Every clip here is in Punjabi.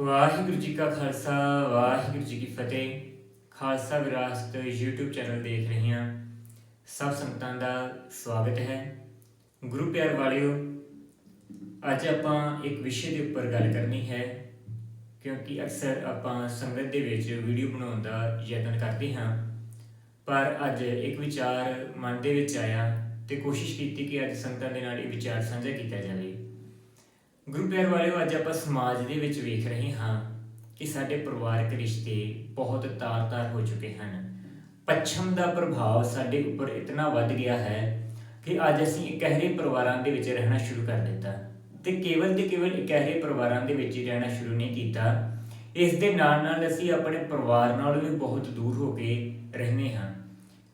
ਵਾਹਿਗੁਰੂ ਜੀ ਕਾ ਖਾਲਸਾ, ਵਾਹਿਗੁਰੂ ਜੀ ਕੀ ਫਤਿਹ। ਖਾਲਸਾ ਵਿਰਾਸਤ YouTube ਚੈਨਲ ਦੇਖ ਰਹੇ ਹਾਂ। ਸਭ ਸੰਗਤਾਂ ਦਾ ਸਵਾਗਤ ਹੈ। ਗੁਰੂ ਪਿਆਰ ਵਾਲਿਓ, ਅੱਜ ਆਪਾਂ ਇੱਕ ਵਿਸ਼ੇ ਦੇ ਉੱਪਰ ਗੱਲ ਕਰਨੀ ਹੈ, ਕਿਉਂਕਿ ਅਕਸਰ ਆਪਾਂ ਸੰਗਤ ਦੇ ਵਿੱਚ ਵੀਡੀਓ ਬਣਾਉਣ ਦਾ ਯਤਨ ਕਰਦੇ ਹਾਂ। ਪਰ ਅੱਜ ਇੱਕ ਵਿਚਾਰ ਮਨ ਦੇ ਵਿੱਚ ਆਇਆ ਤੇ ਕੋਸ਼ਿਸ਼ ਕੀਤੀ ਕਿ ਅੱਜ ਸੰਗਤਾਂ ਦੇ ਨਾਲ ਇਹ ਵਿਚਾਰ ਸਾਂਝਾ ਕੀਤਾ ਜਾਵੇ। ਗੁਰੂ ਪਿਆਰ ਵਾਲਿਓ, ਅੱਜ ਆਪਾਂ ਸਮਾਜ ਦੇ ਵਿੱਚ ਵੇਖ ਰਹੇ ਹਾਂ ਕਿ ਸਾਡੇ ਪਰਿਵਾਰਕ ਰਿਸ਼ਤੇ ਬਹੁਤ ਤਾਰ-ਤਾਰ ਹੋ ਚੁੱਕੇ ਹਨ। ਪੱਛਮ ਦਾ ਪ੍ਰਭਾਵ ਸਾਡੇ ਉੱਪਰ ਇਤਨਾ ਵੱਧ ਗਿਆ ਹੈ ਕਿ ਅੱਜ ਅਸੀਂ ਇਕਹਿਰੇ ਪਰਿਵਾਰਾਂ ਦੇ ਵਿੱਚ ਰਹਿਣਾ ਸ਼ੁਰੂ ਕਰ ਦਿੱਤਾ। ਤੇ ਕੇਵਲ ਤੇ ਕੇਵਲ ਇਕਹਿਰੇ ਪਰਿਵਾਰਾਂ ਦੇ ਵਿੱਚ ਹੀ ਰਹਿਣਾ ਸ਼ੁਰੂ ਨਹੀਂ ਕੀਤਾ, ਇਸ ਦੇ ਨਾਲ ਨਾਲ ਅਸੀਂ ਆਪਣੇ ਪਰਿਵਾਰ ਨਾਲ ਵੀ ਬਹੁਤ ਦੂਰ ਹੋ ਕੇ ਰਹਿੰਦੇ ਹਾਂ।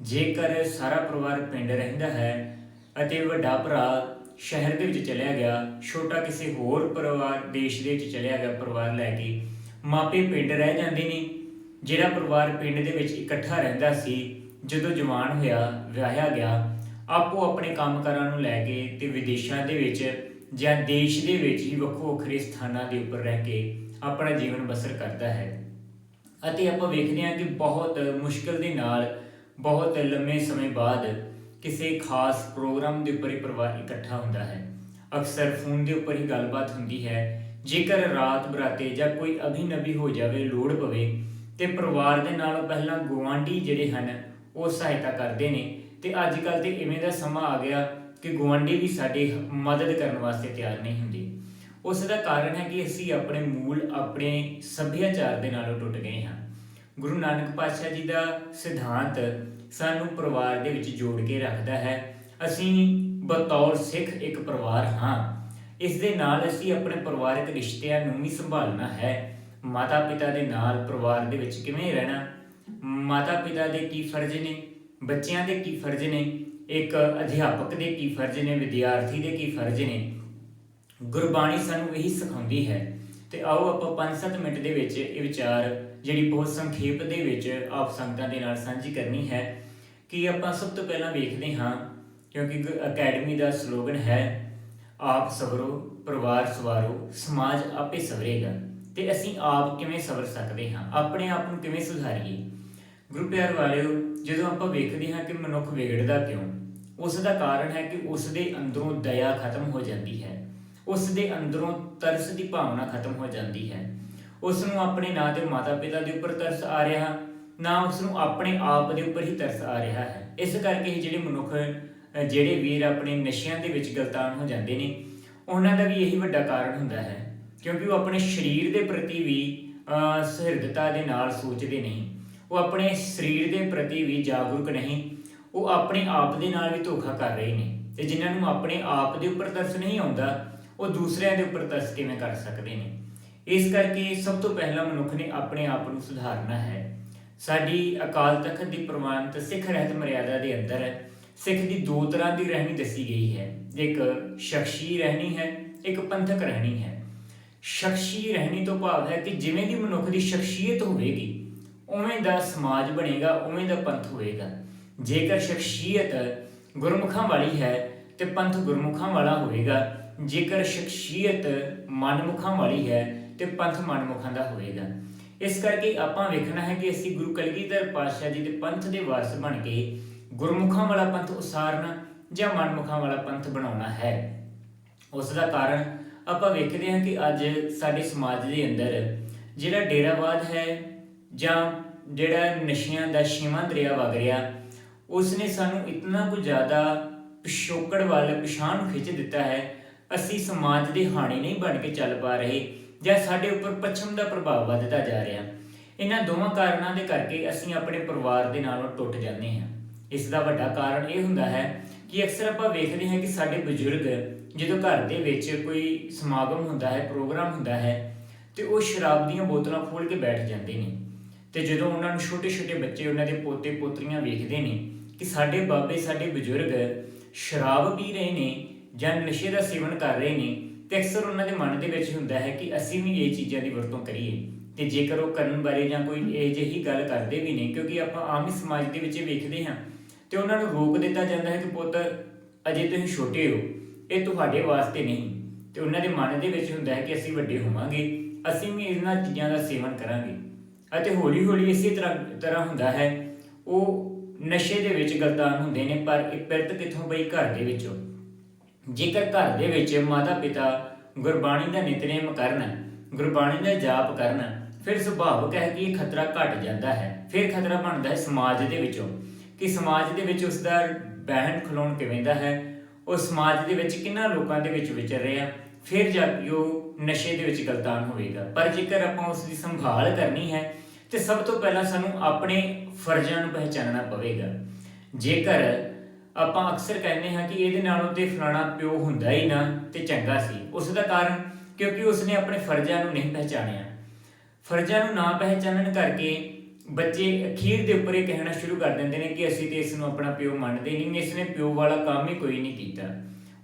ਜੇਕਰ ਸਾਰਾ ਪਰਿਵਾਰ ਪਿੰਡ ਰਹਿੰਦਾ ਹੈ ਅਤੇ ਵੱਡਾ ਭਰਾ ਸ਼ਹਿਰ ਦੇ ਵਿੱਚ ਚਲਿਆ ਗਿਆ, ਛੋਟਾ ਕਿਸੇ ਹੋਰ ਪਰਿਵਾਰ, ਦੇਸ਼ ਦੇ ਵਿੱਚ ਚਲਿਆ ਗਿਆ ਪਰਿਵਾਰ ਲੈ ਕੇ, ਮਾਪੇ ਪਿੰਡ ਰਹਿ ਜਾਂਦੇ ਨੇ। ਜਿਹੜਾ ਪਰਿਵਾਰ ਪਿੰਡ ਦੇ ਵਿੱਚ ਇਕੱਠਾ ਰਹਿੰਦਾ ਸੀ, ਜਦੋਂ ਜਵਾਨ ਹੋਇਆ, ਵਿਆਹਿਆ ਗਿਆ, ਆਪੋ ਆਪਣੇ ਕੰਮਕਾਰਾਂ ਨੂੰ ਲੈ ਕੇ ਤੇ ਵਿਦੇਸ਼ਾਂ ਦੇ ਵਿੱਚ ਜਾਂ ਦੇਸ਼ ਦੇ ਵਿੱਚ ਹੀ ਵੱਖੋ ਵੱਖਰੇ ਸਥਾਨਾਂ ਦੇ ਉੱਪਰ ਰਹਿ ਕੇ ਆਪਣਾ ਜੀਵਨ ਬਸਰ ਕਰਦਾ ਹੈ। ਅਤੇ ਆਪਾਂ ਵੇਖਦੇ ਹਾਂ ਕਿ ਬਹੁਤ ਮੁਸ਼ਕਲ ਦੇ ਨਾਲ, ਬਹੁਤ ਲੰਮੇ ਸਮੇਂ ਬਾਅਦ ਕਿਸੇ ਖਾਸ ਪ੍ਰੋਗਰਾਮ ਦੇ ਉੱਪਰ ਹੀ ਪਰਿਵਾਰ ਇਕੱਠਾ ਹੁੰਦਾ ਹੈ। ਅਕਸਰ ਫੋਨ ਦੇ ਉੱਪਰ ਹੀ ਗੱਲਬਾਤ ਹੁੰਦੀ ਹੈ। ਜੇਕਰ ਰਾਤ ਬਰਾਤੇ ਜਾਂ ਕੋਈ ਅਭਿਨਵੀ ਹੋ ਜਾਵੇ, ਲੋੜ ਪਵੇ, ਤੇ ਪਰਿਵਾਰ ਦੇ ਨਾਲ ਪਹਿਲਾਂ ਗੁਆਂਢੀ ਜਿਹੜੇ ਹਨ, ਉਹ ਸਹਾਇਤਾ ਕਰਦੇ ਨੇ। ਤੇ ਅੱਜ ਕੱਲ ਤੇ ਇਵੇਂ ਦਾ ਸਮਾਂ ਆ ਗਿਆ ਕਿ ਗੁਆਂਢੀ ਵੀ ਸਾਡੀ ਮਦਦ ਕਰਨ ਵਾਸਤੇ ਤਿਆਰ ਨਹੀਂ ਹੁੰਦੇ। ਉਸ ਦਾ ਕਾਰਨ ਹੈ ਕਿ ਅਸੀਂ ਆਪਣੇ ਮੂਲ, ਆਪਣੇ ਸੱਭਿਆਚਾਰ ਦੇ ਨਾਲੋਂ ਟੁੱਟ ਗਏ ਹਾਂ। ਗੁਰੂ ਨਾਨਕ ਪਾਤਸ਼ਾਹ ਜੀ ਦਾ ਸਿਧਾਂਤ ਸਾਨੂੰ ਪਰਿਵਾਰ ਦੇ ਵਿੱਚ ਜੋੜ ਕੇ ਰੱਖਦਾ ਹੈ। ਅਸੀਂ ਬਤੌਰ ਸਿੱਖ ਇੱਕ ਪਰਿਵਾਰ ਹਾਂ। ਇਸ ਦੇ ਨਾਲ ਅਸੀਂ ਆਪਣੇ ਪਰਿਵਾਰਕ ਰਿਸ਼ਤਿਆਂ ਨੂੰ ਵੀ ਸੰਭਾਲਣਾ ਹੈ। ਮਾਤਾ ਪਿਤਾ ਦੇ ਨਾਲ ਪਰਿਵਾਰ ਦੇ ਵਿੱਚ ਕਿਵੇਂ ਰਹਿਣਾ? ਮਾਤਾ ਪਿਤਾ ਦੇ ਕੀ ਫਰਜ਼ ਨੇ? ਬੱਚਿਆਂ ਦੇ ਕੀ ਫਰਜ਼ ਨੇ? ਇੱਕ ਅਧਿਆਪਕ ਦੇ ਕੀ ਫਰਜ਼ ਨੇ? ਵਿਦਿਆਰਥੀ ਦੇ ਕੀ ਫਰਜ਼ ਨੇ? ਗੁਰਬਾਣੀ ਸਾਨੂੰ ਇਹੀ ਸਿਖਾਉਂਦੀ ਹੈ। ਤੇ ਆਓ ਆਪਾਂ 5-7 ਮਿੰਟ ਦੇ ਵਿੱਚ ਇਹ ਵਿਚਾਰ ਜਿਹੜੀ ਬਹੁਤ ਸੰਖੇਪ ਦੇ ਵਿੱਚ ਆਪ ਸੰਗਤਾਂ ਦੇ ਨਾਲ ਸਾਂਝੀ ਕਰਨੀ ਹੈ। ਕਿ ਆਪਾਂ ਸਭ ਤੋਂ ਪਹਿਲਾਂ ਵੇਖਦੇ ਹਾਂ, ਕਿਉਂਕਿ ਅਕੈਡਮੀ ਦਾ ਸਲੋਗਨ ਹੈ, ਆਪ ਸਵਰੋ, ਪਰਿਵਾਰ ਸਵਾਰੋ, ਸਮਾਜ ਆਪੇ ਸਵਰੇਗਾ। ਤੇ ਅਸੀਂ ਆਪ ਕਿਵੇਂ ਸਵਰ ਸਕਦੇ ਹਾਂ? ਆਪਣੇ ਆਪ ਨੂੰ ਕਿਵੇਂ ਸੁਧਾਰੀਏ? ਗੁਰੂ ਪਿਆਰ ਵਾਲਿਓ, ਜਦੋਂ ਆਪਾਂ ਵੇਖਦੇ ਹਾਂ ਕਿ ਮਨੁੱਖ ਵਿਗੜਦਾ ਕਿਉਂ, ਉਸ ਦਾ ਕਾਰਨ ਹੈ ਕਿ ਉਸ ਦੇ ਅੰਦਰੋਂ ਦਇਆ ਖਤਮ ਹੋ ਜਾਂਦੀ ਹੈ। ਉਸ ਦੇ ਅੰਦਰੋਂ ਤਰਸ ਦੀ ਭਾਵਨਾ ਖਤਮ ਹੋ ਜਾਂਦੀ ਹੈ। ਉਸ ਨੂੰ ਆਪਣੇ ਨਾਂ ਤੇ ਮਾਤਾ ਪਿਤਾ ਦੇ ਉੱਪਰ ਤਰਸ ਆ ਰਿਹਾ ਨਾ ਉਸ ਨੂੰ ਆਪਣੇ ਆਪ ਦੇ ਉੱਪਰ ਹੀ ਤਰਸ ਆ ਰਿਹਾ ਹੈ। ਇਸ ਕਰਕੇ ਹੀ ਜਿਹੜੇ ਮਨੁੱਖ ਜਿਹੜੇ ਵੀਰ ਆਪਣੇ ਨਸ਼ਿਆਂ ਦੇ ਵਿੱਚ ਗਲਤਾਨ ਹੋ ਜਾਂਦੇ ਨੇ ਉਹਨਾਂ ਦਾ ਵੀ ਇਹੀ ਵੱਡਾ ਕਾਰਨ ਹੁੰਦਾ ਹੈ। ਕਿਉਂਕਿ ਉਹ ਆਪਣੇ ਸਰੀਰ ਦੇ ਪ੍ਰਤੀ ਵੀ ਅ, ਸਹਿਰਦਤਾ ਦੇ ਨਾਲ ਸੋਚਦੇ ਨਹੀਂ। ਉਹ ਆਪਣੇ ਸਰੀਰ ਦੇ ਪ੍ਰਤੀ ਵੀ ਜਾਗਰੂਕ ਨਹੀਂ। ਉਹ ਆਪਣੇ ਆਪ ਦੇ ਨਾਲ ਵੀ ਧੋਖਾ ਕਰ ਰਹੇ ਨੇ। ਤੇ ਜਿਨ੍ਹਾਂ ਨੂੰ ਆਪਣੇ ਆਪ ਦੇ ਉੱਪਰ ਤਰਸ ਨਹੀਂ ਆਉਂਦਾ ਉਹ ਦੂਸਰਿਆਂ ਦੇ ਉੱਪਰ ਤਰਸ ਕਿਵੇਂ ਕਰ ਸਕਦੇ ਨੇ? ਇਸ ਕਰਕੇ ਸਭ ਤੋਂ ਪਹਿਲਾਂ ਮਨੁੱਖ ਨੇ ਆਪਣੇ ਆਪ ਨੂੰ ਸੁਧਾਰਨਾ ਹੈ। ਸਾਡੀ ਅਕਾਲ ਤਖਤ ਦੀ ਪ੍ਰਮਾਣਿਤ ਸਿੱਖ ਰਹਿਤ ਮਰਿਆਦਾ ਦੇ ਅੰਦਰ ਸਿੱਖ ਦੀ ਦੋ ਤਰ੍ਹਾਂ ਦੀ ਰਹਿਣੀ ਦੱਸੀ ਗਈ ਹੈ। ਇੱਕ ਸ਼ਖਸੀ ਰਹਿਣੀ ਹੈ, ਇੱਕ ਪੰਥਕ ਰਹਿਣੀ ਹੈ। ਸ਼ਖਸੀ ਰਹਿਣੀ ਤੋਂ ਭਾਵ ਹੈ ਕਿ ਜਿਵੇਂ ਦੀ ਮਨੁੱਖ ਦੀ ਸ਼ਖਸੀਅਤ ਹੋਵੇਗੀ, ਉਵੇਂ ਦਾ ਸਮਾਜ ਬਣੇਗਾ, ਉਵੇਂ ਦਾ ਪੰਥ ਹੋਵੇਗਾ। ਜੇਕਰ ਸ਼ਖਸੀਅਤ ਗੁਰਮੁਖਾਂ ਵਾਲੀ ਹੈ ਤੇ ਪੰਥ ਗੁਰਮੁਖਾਂ ਵਾਲਾ ਹੋਵੇਗਾ। ਜੇਕਰ ਸ਼ਖਸੀਅਤ ਮਨਮੁਖਾਂ ਵਾਲੀ ਹੈ ਤੇ ਪੰਥ ਮਨਮੁਖਾਂ ਦਾ ਹੋਵੇਗਾ। ਇਸ ਕਰਕੇ ਆਪਾਂ ਵੇਖਣਾ ਹੈ ਕਿ ਅਸੀਂ ਗੁਰੂ ਕਲਗੀਧਰ ਪਾਤਸ਼ਾਹ ਜੀ ਦੇ ਪੰਥ ਦੇ ਵਾਰਸ ਬਣ ਕੇ ਗੁਰਮੁਖਾਂ ਵਾਲਾ ਪੰਥ ਉਸਾਰਨਾ ਜਾਂ ਮਨਮੁਖਾਂ ਵਾਲਾ ਪੰਥ ਬਣਾਉਣਾ ਹੈ। ਉਸ ਦਾ ਕਾਰਨ ਆਪਾਂ ਵੇਖਦੇ ਹਾਂ ਕਿ ਅੱਜ ਸਾਡੇ ਸਮਾਜ ਦੇ ਅੰਦਰ ਜਿਹੜਾ ਡੇਰਾਵਾਦ ਹੈ ਜਾਂ ਜਿਹੜਾ ਨਸ਼ਿਆਂ ਦਾ ਛੇਵਾਂ ਦਰਿਆ ਵਗ ਰਿਹਾ ਉਸ ਨੇ ਸਾਨੂੰ ਇਤਨਾ ਕੁ ਜ਼ਿਆਦਾ ਪਿਛੋਕੜ ਵੱਲ ਪਿਛਾਂਹ ਨੂੰ ਖਿੱਚ ਦਿੱਤਾ ਹੈ, ਅਸੀਂ ਸਮਾਜ ਦੇ ਹਾਣੀ ਨਹੀਂ ਬਣ ਕੇ ਚੱਲ ਪਾ ਰਹੇ। ਜਾਂ ਸਾਡੇ ਉੱਪਰ ਪੱਛਮ ਦਾ ਪ੍ਰਭਾਵ ਵੱਧਦਾ ਜਾ ਰਿਹਾ। ਇਹਨਾਂ ਦੋਵਾਂ ਕਾਰਨਾਂ ਦੇ ਕਰਕੇ ਅਸੀਂ ਆਪਣੇ ਪਰਿਵਾਰ ਦੇ ਨਾਲੋਂ ਟੁੱਟ ਜਾਂਦੇ ਹਾਂ। ਇਸ ਦਾ ਵੱਡਾ ਕਾਰਨ ਇਹ ਹੁੰਦਾ ਹੈ ਕਿ ਅਕਸਰ ਆਪਾਂ ਵੇਖਦੇ ਹਾਂ ਕਿ ਸਾਡੇ ਬਜ਼ੁਰਗ ਜਦੋਂ ਘਰ ਦੇ ਵਿੱਚ ਕੋਈ ਸਮਾਗਮ ਹੁੰਦਾ ਹੈ, ਪ੍ਰੋਗਰਾਮ ਹੁੰਦਾ ਹੈ, ਤੇ ਉਹ ਸ਼ਰਾਬ ਦੀਆਂ ਬੋਤਲਾਂ ਖੋਲ ਕੇ ਬੈਠ ਜਾਂਦੇ ਨੇ। ਤੇ ਜਦੋਂ ਉਹਨਾਂ ਨੂੰ ਛੋਟੇ-ਛੋਟੇ ਬੱਚੇ ਉਹਨਾਂ ਦੇ ਪੋਤੇ ਪੋਤਰੀਆਂ ਵੇਖਦੇ ਨੇ ਕਿ ਸਾਡੇ ਬਾਬੇ, ਸਾਡੇ ਬਜ਼ੁਰਗ ਸ਼ਰਾਬ ਪੀ ਰਹੇ ਨੇ ਜਾਂ ਨਸ਼ੇ ਦਾ ਸੇਵਨ ਕਰ ਰਹੇ ਨੇ ਤੇ ਅਕਸਰ ਉਹਨਾਂ ਦੇ ਮਨ ਦੇ ਵਿੱਚ ਹੁੰਦਾ ਹੈ ਕਿ ਅਸੀਂ ਵੀ ਇਹ ਚੀਜ਼ਾਂ ਦੀ ਵਰਤੋਂ ਕਰੀਏ। ਤੇ ਜੇਕਰ ਉਹ ਕਰਨ ਬਾਰੇ ਜਾਂ ਕੋਈ ਇਹ ਜਿਹੀ ਗੱਲ ਕਰਦੇ ਵੀ ਨੇ, ਕਿਉਂਕਿ ਆਪਾਂ ਆਮ ਹੀ ਸਮਾਜ ਦੇ ਵਿੱਚ ਵੇਖਦੇ ਹਾਂ, ਤੇ ਉਹਨਾਂ ਨੂੰ ਰੋਕ ਦਿੱਤਾ ਜਾਂਦਾ ਹੈ ਕਿ ਪੁੱਤ, ਅਜੇ ਤੁਸੀਂ ਛੋਟੇ ਹੋ, ਇਹ ਤੁਹਾਡੇ ਵਾਸਤੇ ਨਹੀਂ। ਤੇ ਉਹਨਾਂ ਦੇ ਮਨ ਦੇ ਵਿੱਚ ਹੁੰਦਾ ਹੈ ਕਿ ਅਸੀਂ ਵੱਡੇ ਹੋਵਾਂਗੇ, ਅਸੀਂ ਵੀ ਇਹਨਾਂ ਚੀਜ਼ਾਂ ਦਾ ਸੇਵਨ ਕਰਾਂਗੇ। ਅਤੇ ਹੌਲੀ ਹੌਲੀ ਇਸੇ ਤਰ੍ਹਾਂ ਤਰ੍ਹਾਂ ਹੁੰਦਾ ਹੈ, ਉਹ ਨਸ਼ੇ ਦੇ ਵਿੱਚ ਗਲਤਾਨ ਹੁੰਦੇ ਨੇ, ਪਰ ਇਹ ਪਿਰਤ ਕਿੱਥੋਂ ਬਈ ਘਰ ਦੇ ਵਿੱਚੋਂ। ਜੇਕਰ ਘਰ ਦੇ ਵਿੱਚ ਮਾਤਾ ਪਿਤਾ ਗੁਰਬਾਣੀ ਦਾ ਨਿਤਨੇਮ ਕਰਨ, ਗੁਰਬਾਣੀ ਦਾ ਜਾਪ ਕਰਨ, ਫਿਰ ਸੁਭਾਵਕ ਹੈ ਕਿ ਇਹ ਖਤਰਾ ਘਟ ਜਾਂਦਾ ਹੈ। ਫਿਰ ਖਤਰਾ ਬਣਦਾ ਹੈ ਸਮਾਜ ਦੇ ਵਿੱਚੋਂ। ਕਿ ਸਮਾਜ ਦੇ ਵਿੱਚ ਉਸ ਦਾ ਬਹਿਣ ਖਲੋਣ ਕਿਵੇਂ ਦਾ ਹੈ? ਉਹ ਸਮਾਜ ਦੇ ਵਿੱਚ ਕਿੰਨਾ ਲੋਕਾਂ ਦੇ ਵਿੱਚ ਵਿਚਰ ਰਿਹਾ? ਫਿਰ ਜਾ ਕੇ ਉਹ ਨਸ਼ੇ ਦੇ ਵਿੱਚ ਗਲਤਾਨ ਹੋਵੇਗਾ। ਪਰ ਜੇਕਰ ਆਪਾਂ ਉਸ ਦੀ ਸੰਭਾਲ ਕਰਨੀ ਹੈ, ਤੇ ਸਭ ਤੋਂ ਪਹਿਲਾਂ ਸਾਨੂੰ ਆਪਣੇ ਫਰਜ਼ਾਂ ਨੂੰ ਪਹਿਚਾਨਣਾ ਪਵੇਗਾ। ਜੇਕਰ ਆਪਾਂ ਅਕਸਰ ਕਹਿੰਦੇ ਹਾਂ ਕਿ ਇਹਦੇ ਨਾਲੋਂ ਤੇ ਫਲਾਣਾ ਪਿਓ ਹੁੰਦਾ ਹੀ ਨਾ ਤੇ ਚੰਗਾ ਸੀ। ਉਸ ਦਾ ਕਾਰਨ ਕਿਉਂਕਿ ਉਸਨੇ ਆਪਣੇ ਫਰਜ਼ਾਂ ਨੂੰ ਨਹੀਂ ਪਹਿਚਾਣਿਆ। ਫਰਜ਼ਾਂ ਨੂੰ ਨਾ ਪਹਿਚਾਨਣ ਕਰਕੇ ਬੱਚੇ ਅਖੀਰ ਦੇ ਉੱਪਰ ਇਹ ਕਹਿਣਾ ਸ਼ੁਰੂ ਕਰ ਦਿੰਦੇ ਨੇ ਕਿ ਅਸੀਂ ਤੇ ਇਸ ਨੂੰ ਆਪਣਾ ਪਿਓ ਮੰਨਦੇ ਨਹੀਂ ਇਸ ਨੇ ਪਿਓ ਵਾਲਾ ਕੰਮ ਹੀ ਕੋਈ ਨਹੀਂ ਕੀਤਾ।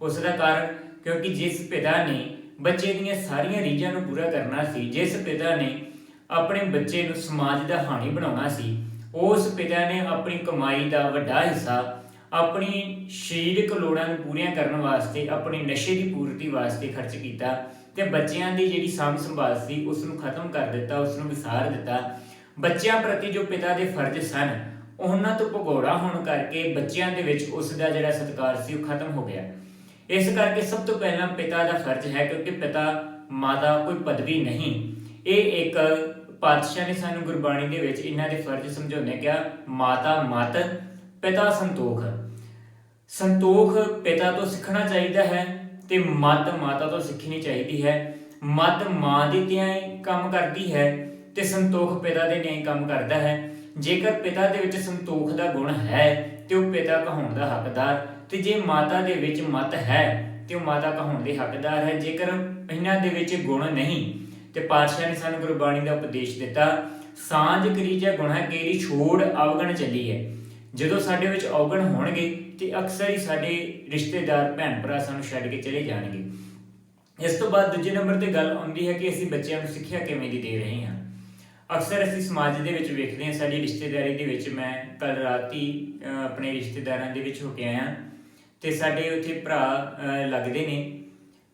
ਉਸ ਦਾ ਕਾਰਨ ਕਿਉਂਕਿ ਜਿਸ ਪਿਤਾ ਨੇ ਬੱਚੇ ਦੀਆਂ ਸਾਰੀਆਂ ਰੀਝਾਂ ਨੂੰ ਪੂਰਾ ਕਰਨਾ ਸੀ, ਜਿਸ ਪਿਤਾ ਨੇ ਆਪਣੇ ਬੱਚੇ ਨੂੰ ਸਮਾਜ ਦਾ ਹਾਣੀ ਬਣਾਉਣਾ ਸੀ, ਉਸ ਪਿਤਾ ਨੇ ਆਪਣੀ ਕਮਾਈ ਦਾ ਵੱਡਾ ਹਿੱਸਾ ਆਪਣੀ ਸਰੀਰਕ ਲੋੜਾਂ ਨੂੰ ਪੂਰੀਆਂ ਕਰਨ ਵਾਸਤੇ, ਆਪਣੀ ਨਸ਼ੇ ਦੀ ਪੂਰਤੀ ਵਾਸਤੇ ਖਰਚ ਕੀਤਾ ਤੇ ਬੱਚਿਆਂ ਦੀ ਜਿਹੜੀ ਸਾਂਭ ਸੰਭਾਲ ਸੀ ਉਸ ਨੂੰ ਖਤਮ ਕਰ ਦਿੱਤਾ ਉਸ ਨੂੰ ਵਿਸਾਰ ਦਿੱਤਾ। ਬੱਚਿਆਂ ਪ੍ਰਤੀ ਜੋ ਪਿਤਾ ਦੇ ਫਰਜ਼ ਸਨ, ਉਹਨਾਂ ਤੋਂ ਭਗੌੜਾ ਹੋਣ ਕਰਕੇ ਬੱਚਿਆਂ ਦੇ ਵਿੱਚ ਉਸ ਦਾ ਜਿਹੜਾ ਸਤਿਕਾਰ ਸੀ, ਉਹ ਖਤਮ ਹੋ ਗਿਆ। ਇਸ ਕਰਕੇ ਸਭ ਤੋਂ ਪਹਿਲਾਂ ਪਿਤਾ ਦਾ ਫਰਜ਼ ਹੈ, ਕਿਉਂਕਿ ਪਿਤਾ ਮਾਤਾ ਕੋਈ ਪਦਵੀ ਨਹੀਂ। ਇਹ ਇੱਕ ਪਾਤਸ਼ਾਹ ਨੇ ਸਾਨੂੰ ਗੁਰਬਾਣੀ ਦੇ ਵਿੱਚ ਇਹਨਾਂ ਦੇ ਫਰਜ਼ ਸਮਝਾਉਂਦੇ ਕਿਹਾ, ਮਾਤਾ, ਮਤ, ਪਿਤਾ ਸੰਤੋਖ। ਸੰਤੋਖ ਪਿਤਾ ਤੋਂ ਸਿੱਖਣਾ ਚਾਹੀਦਾ ਹੈ ਤੇ ਮੱਤ ਮਾਤਾ ਤੋਂ ਸਿੱਖਣੀ ਚਾਹੀਦੀ ਹੈ। ਮੱਤ ਮਾਂ ਦੀ ਤਿਆਂ ਕੰਮ ਕਰਦੀ ਹੈ ਤੇ ਸੰਤੋਖ ਪਿਤਾ ਦੇ ਨਿਆਂ ਕੰਮ ਕਰਦਾ ਹੈ। ਜੇਕਰ ਪਿਤਾ ਦੇ ਵਿੱਚ ਸੰਤੋਖ ਦਾ ਗੁਣ ਹੈ ਤੇ ਉਹ ਪਿਤਾ ਕਹਾਉਣ ਦਾ ਹੱਕਦਾਰ, ਤੇ ਜੇ ਮਾਤਾ ਦੇ ਵਿੱਚ ਮਤ ਹੈ ਤੇ ਉਹ ਮਾਤਾ ਕਹਾਉਣ ਦੇ ਹੱਕਦਾਰ ਹੈ। ਜੇਕਰ ਇਹਨਾਂ ਦੇ ਵਿੱਚ ਗੁਣ ਨਹੀਂ, ਤੇ ਪਾਤਸ਼ਾਹ ਨੇ ਸਾਨੂੰ ਗੁਰਬਾਣੀ ਦਾ ਉਪਦੇਸ਼ ਦਿੱਤਾ, ਸਾਂਝ ਕਰੀਜੈ ਗੁਣਾ, ਕੇਰੀ ਛੋੜ ਅਵਗਣ ਚੱਲੀ ਹੈ ਜਦੋਂ ਸਾਡੇ ਵਿੱਚ ਔਗਣ ਹੋਣਗੇ ਤੇ ਅਕਸਰ ਹੀ ਸਾਡੇ ਰਿਸ਼ਤੇਦਾਰ ਭੈਣ ਭਰਾ ਸਾਨੂੰ ਛੱਡ ਕੇ ਚਲੇ ਜਾਣਗੇ। ਇਸ ਤੋਂ ਬਾਅਦ ਦੂਜੇ ਨੰਬਰ ਤੇ ਗੱਲ ਆਉਂਦੀ ਹੈ ਕਿ ਅਸੀਂ ਬੱਚਿਆਂ ਨੂੰ ਸਿੱਖਿਆ ਕਿਵੇਂ ਦੀ ਦੇ ਰਹੇ ਹਾਂ। ਅਕਸਰ ਅਸੀਂ ਸਮਾਜ ਦੇ ਵਿੱਚ ਵੇਖਦੇ ਹਾਂ ਸਾਡੀ ਰਿਸ਼ਤੇਦਾਰੀ ਦੇ ਵਿੱਚ ਮੈਂ ਕੱਲ ਰਾਤੀ ਅਹ, ਆਪਣੇ ਰਿਸ਼ਤੇਦਾਰਾਂ ਦੇ ਵਿੱਚ ਹੋ ਕੇ ਆਇਆ ਤੇ ਸਾਡੇ ਉੱਥੇ ਭਰਾ ਲੱਗਦੇ ਨੇ।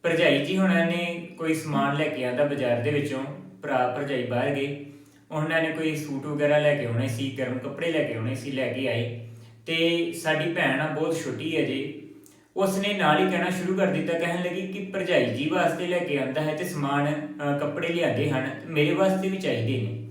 ਭਰਜਾਈ ਜੀ ਹੁਣਾਂ ਨੇ ਕੋਈ ਸਮਾਨ ਲੈ ਕੇ ਆਂਦਾ ਬਾਜ਼ਾਰ ਦੇ ਵਿੱਚੋਂ ਭਰਾ ਭਰਜਾਈ ਬਾਹਰ ਗਏ। ਉਹਨਾਂ ਨੇ ਕੋਈ ਸੂਟ ਵਗੈਰਾ ਲੈ ਕੇ ਆਉਣੇ ਸੀ ਗਰਮ ਕੱਪੜੇ ਲੈ ਕੇ ਆਉਣੇ ਸੀ ਲੈ ਕੇ ਆਏ। ਤੇ ਸਾਡੀ ਭੈਣ ਆ ਬਹੁਤ ਛੋਟੀ ਹੈ ਜੀ। ਉਸਨੇ ਨਾਲ ਹੀ ਕਹਿਣਾ ਸ਼ੁਰੂ ਕਰ ਦਿੱਤਾ ਕਹਿਣ ਲੱਗੀ ਕਿ ਭਰਜਾਈ ਜੀ ਵਾਸਤੇ ਲੈ ਕੇ ਆਂਦਾ ਹੈ ਤੇ ਸਮਾਨ ਅ, ਕੱਪੜੇ ਲਿਆਂਦੇ ਹਨ ਮੇਰੇ ਵਾਸਤੇ ਵੀ ਚਾਹੀਦੇ ਨੇ।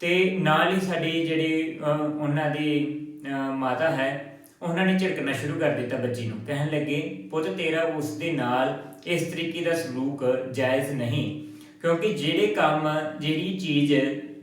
ਤੇ ਨਾਲ ਹੀ ਸਾਡੇ ਜਿਹੜੇ ਅ, ਉਹਨਾਂ ਦੇ ਅ, ਮਾਤਾ ਹੈ ਉਹਨਾਂ ਨੇ ਝਿੜਕਣਾ ਸ਼ੁਰੂ ਕਰ ਦਿੱਤਾ ਬੱਚੀ ਨੂੰ। ਕਹਿਣ ਲੱਗੇ ਪੁੱਤ ਤੇਰਾ ਉਸ ਦੇ ਨਾਲ ਇਸ ਤਰੀਕੇ ਦਾ ਸਲੂਕ ਜਾਇਜ਼ ਨਹੀਂ ਕਿਉਂਕਿ ਜਿਹੜੇ ਕੰਮ ਜਿਹੜੀ ਚੀਜ਼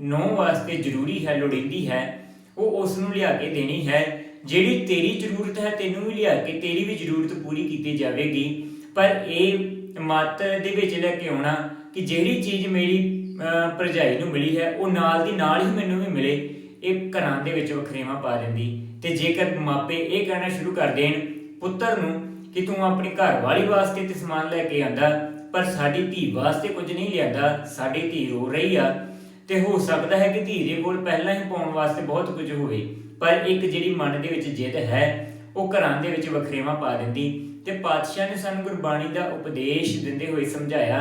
ਨੌ ਵਾਸਤੇ ਜ਼ਰੂਰੀ ਹੈ ਲੋੜੀਂਦੀ ਹੈ ਉਹ ਉਸ ਨੂੰ ਲਿਆ ਕੇ ਦੇਣੀ ਹੈ। ਜਿਹੜੀ ਤੇਰੀ ਜ਼ਰੂਰਤ ਹੈ ਤੈਨੂੰ ਵੀ ਲਿਆ ਕੇ ਤੇਰੀ ਵੀ ਜ਼ਰੂਰਤ ਪੂਰੀ ਕੀਤੀ ਜਾਵੇਗੀ। ਪਰ ਇਹ ਮਤ ਦੇ ਵਿੱਚ ਲੈ ਕੇ ਆਉਣਾ ਕਿ ਜਿਹੜੀ ਚੀਜ਼ ਮੇਰੀ ਅਹ, ਭਰਜਾਈ ਨੂੰ ਮਿਲੀ ਹੈ ਉਹ ਨਾਲ ਦੀ ਨਾਲ ਹੀ ਮੈਨੂੰ ਵੀ ਮਿਲੇ ਇਹ ਘਰਾਂ ਦੇ ਵਿੱਚ ਵਖਰੇਵਾਂ ਪਾ ਦਿੰਦੀ। ਤੇ ਜੇਕਰ ਮਾਪੇ ਇਹ ਕਹਿਣਾ ਸ਼ੁਰੂ ਕਰ ਦੇਣ ਪੁੱਤਰ ਨੂੰ ਕਿ ਤੂੰ ਆਪਣੀ ਘਰ ਵਾਲੀ ਵਾਸਤੇ ਤੇ ਸਮਾਨ ਲੈ ਕੇ ਆਂਦਾ ਪਰ ਸਾਡੀ ਧੀ ਵਾਸਤੇ ਕੁਝ ਨਹੀਂ ਲਿਆਂਦਾ ਸਾਡੀ ਧੀ ਰੋ ਰਹੀ ਆ ਤੇ ਹੋ ਸਕਦਾ ਹੈ ਕਿ ਧੀ ਦੇ ਕੋਲ ਪਹਿਲਾਂ ਹੀ ਪਾਉਣ ਵਾਸਤੇ ਬਹੁਤ ਕੁਝ ਹੋਵੇ, ਪਰ ਇੱਕ ਜਿਹੜੀ ਮਨ ਦੇ ਵਿੱਚ ਜਿੱਦ ਹੈ, ਉਹ ਘਰਾਂ ਦੇ ਵਿੱਚ ਵਖਰੇਵਾਂ ਪਾ ਦਿੰਦੀ ਤੇ ਪਾਤਸ਼ਾਹ ਨੇ ਸਾਨੂੰ ਗੁਰਬਾਣੀ ਦਾ ਉਪਦੇਸ਼ ਦਿੰਦੇ ਹੋਏ ਸਮਝਾਇਆ,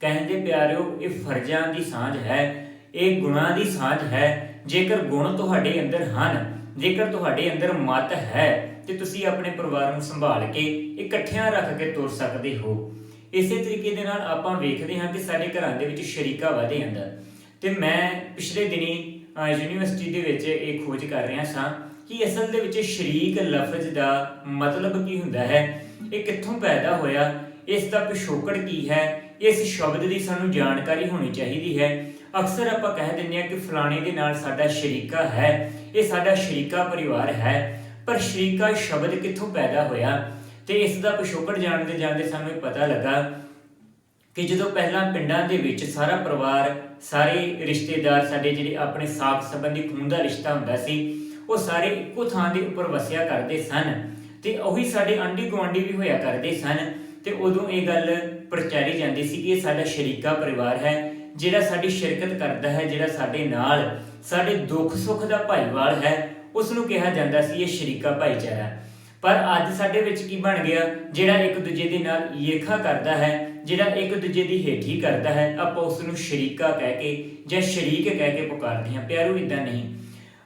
ਕਹਿੰਦੇ ਪਿਆਰਿਓ, ਇਹ ਫਰਜ਼ਾਂ ਦੀ ਸਾਂਝ ਹੈ, ਇਹ ਗੁਣਾਂ ਦੀ ਸਾਂਝ ਹੈ, ਜੇਕਰ ਗੁਣ ਤੁਹਾਡੇ ਅੰਦਰ ਹਨ, ਜੇਕਰ ਤੁਹਾਡੇ ਅੰਦਰ ਮਤ ਹੈ, ਤੇ ਤੁਸੀਂ ਆਪਣੇ ਪਰਿਵਾਰ ਨੂੰ ਸੰਭਾਲ ਕੇ ਇਕੱਠਿਆਂ ਰੱਖ ਕੇ ਤੁਰ ਸਕਦੇ ਹੋ। ਇਸੇ ਤਰੀਕੇ ਦੇ ਨਾਲ ਆਪਾਂ ਵੇਖਦੇ ਹਾਂ ਕਿ ਸਾਡੇ ਘਰਾਂ ਦੇ ਵਿੱਚ ਸ਼ਰੀਕਾ ਵਧੇ ਜਾਂਦਾ ਤੇ ਮੈਂ ਪਿਛਲੇ ਦਿਨੀ ਯੂਨੀਵਰਸਿਟੀ ਦੇ ਵਿੱਚ ਇਹ ਖੋਜ ਕਰ ਰਿਹਾ ਸਾਂ ਕਿ ਅਸਲ ਦੇ ਵਿੱਚ ਸ਼ਰੀਕ ਲਫ਼ਜ਼ ਦਾ ਮਤਲਬ ਕੀ ਹੁੰਦਾ ਹੈ, ਇਹ ਕਿੱਥੋਂ ਪੈਦਾ ਹੋਇਆ, ਇਸ ਦਾ ਪਿਛੋਕੜ ਕੀ ਹੈ, ਇਸ ਸ਼ਬਦ ਦੀ ਸਾਨੂੰ ਜਾਣਕਾਰੀ ਹੋਣੀ ਚਾਹੀਦੀ ਹੈ। ਅਕਸਰ ਆਪਾਂ ਕਹਿ ਦਿੰਦੇ ਹਾਂ ਕਿ ਫਲਾਣੇ ਦੇ ਨਾਲ ਸਾਡਾ ਸ਼ਰੀਕਾ ਹੈ, ਇਹ ਸਾਡਾ ਸ਼ਰੀਕਾ ਪਰਿਵਾਰ ਹੈ, ਪਰ ਸ਼ਰੀਕਾ ਸ਼ਬਦ ਕਿੱਥੋਂ ਪੈਦਾ ਹੋਇਆ? ਤੇ ਇਸ ਦਾ ਪਿਛੋਕੜ ਜਾਣਦੇ ਜਾਣਦੇ ਸਾਨੂੰ ਇਹ ਪਤਾ ਲੱਗਾ ਕਿ ਜਦੋਂ ਪਹਿਲਾਂ ਪਿੰਡਾਂ ਦੇ ਵਿੱਚ ਸਾਰਾ ਪਰਿਵਾਰ, ਸਾਰੇ ਰਿਸ਼ਤੇਦਾਰ, ਸਾਡੇ ਜਿਹੜੇ ਆਪਣੇ ਸਾਖ ਸੰਬੰਧੀ ਖੂਨ ਦਾ ਰਿਸ਼ਤਾ ਹੁੰਦਾ ਸੀ, ਉਹ ਸਾਰੇ ਇੱਕੋ ਥਾਂ ਦੇ ਉੱਪਰ ਵਸਿਆ ਕਰਦੇ ਸਨ ਤੇ ਉਹੀ ਸਾਡੇ ਆਂਢੀ ਗੁਆਂਢੀ ਵੀ ਹੋਇਆ ਕਰਦੇ ਸਨ ਤੇ ਉਦੋਂ ਇਹ ਗੱਲ ਪ੍ਰਚਾਰੀ ਜਾਂਦੀ ਸੀ ਕਿ ਇਹ ਸਾਡਾ ਸ਼ਰੀਕਾ ਪਰਿਵਾਰ ਹੈ, ਜਿਹੜਾ ਸਾਡੀ ਸ਼ਿਰਕਤ ਕਰਦਾ ਹੈ, ਜਿਹੜਾ ਸਾਡੇ ਨਾਲ ਸਾਡੇ ਦੁੱਖ ਸੁੱਖ ਦਾ ਭਾਈਵਾਲ ਹੈ ਉਸ ਨੂੰ ਕਿਹਾ ਜਾਂਦਾ ਸੀ ਇਹ ਸ਼ਰੀਕਾ ਭਾਈਚਾਰਾ। ਪਰ ਅੱਜ ਸਾਡੇ ਵਿੱਚ ਕੀ ਬਣ ਗਿਆ? ਜਿਹੜਾ ਇੱਕ ਦੂਜੇ ਦੇ ਨਾਲ ਲੇਖਾ ਕਰਦਾ ਹੈ ਜਿਹੜਾ ਇੱਕ ਦੂਜੇ ਦੀ ਹੇਠੀ ਕਰਦਾ ਹੈ ਆਪਾਂ ਉਸ ਨੂੰ ਸ਼ਰੀਕਾ ਕਹਿ ਕੇ ਜਾਂ ਸ਼ਰੀਕ ਕਹਿ ਕੇ ਪੁਕਾਰਦੇ ਹਾਂ। ਪਿਆਰੋ ਇਦਾਂ ਨਹੀਂ।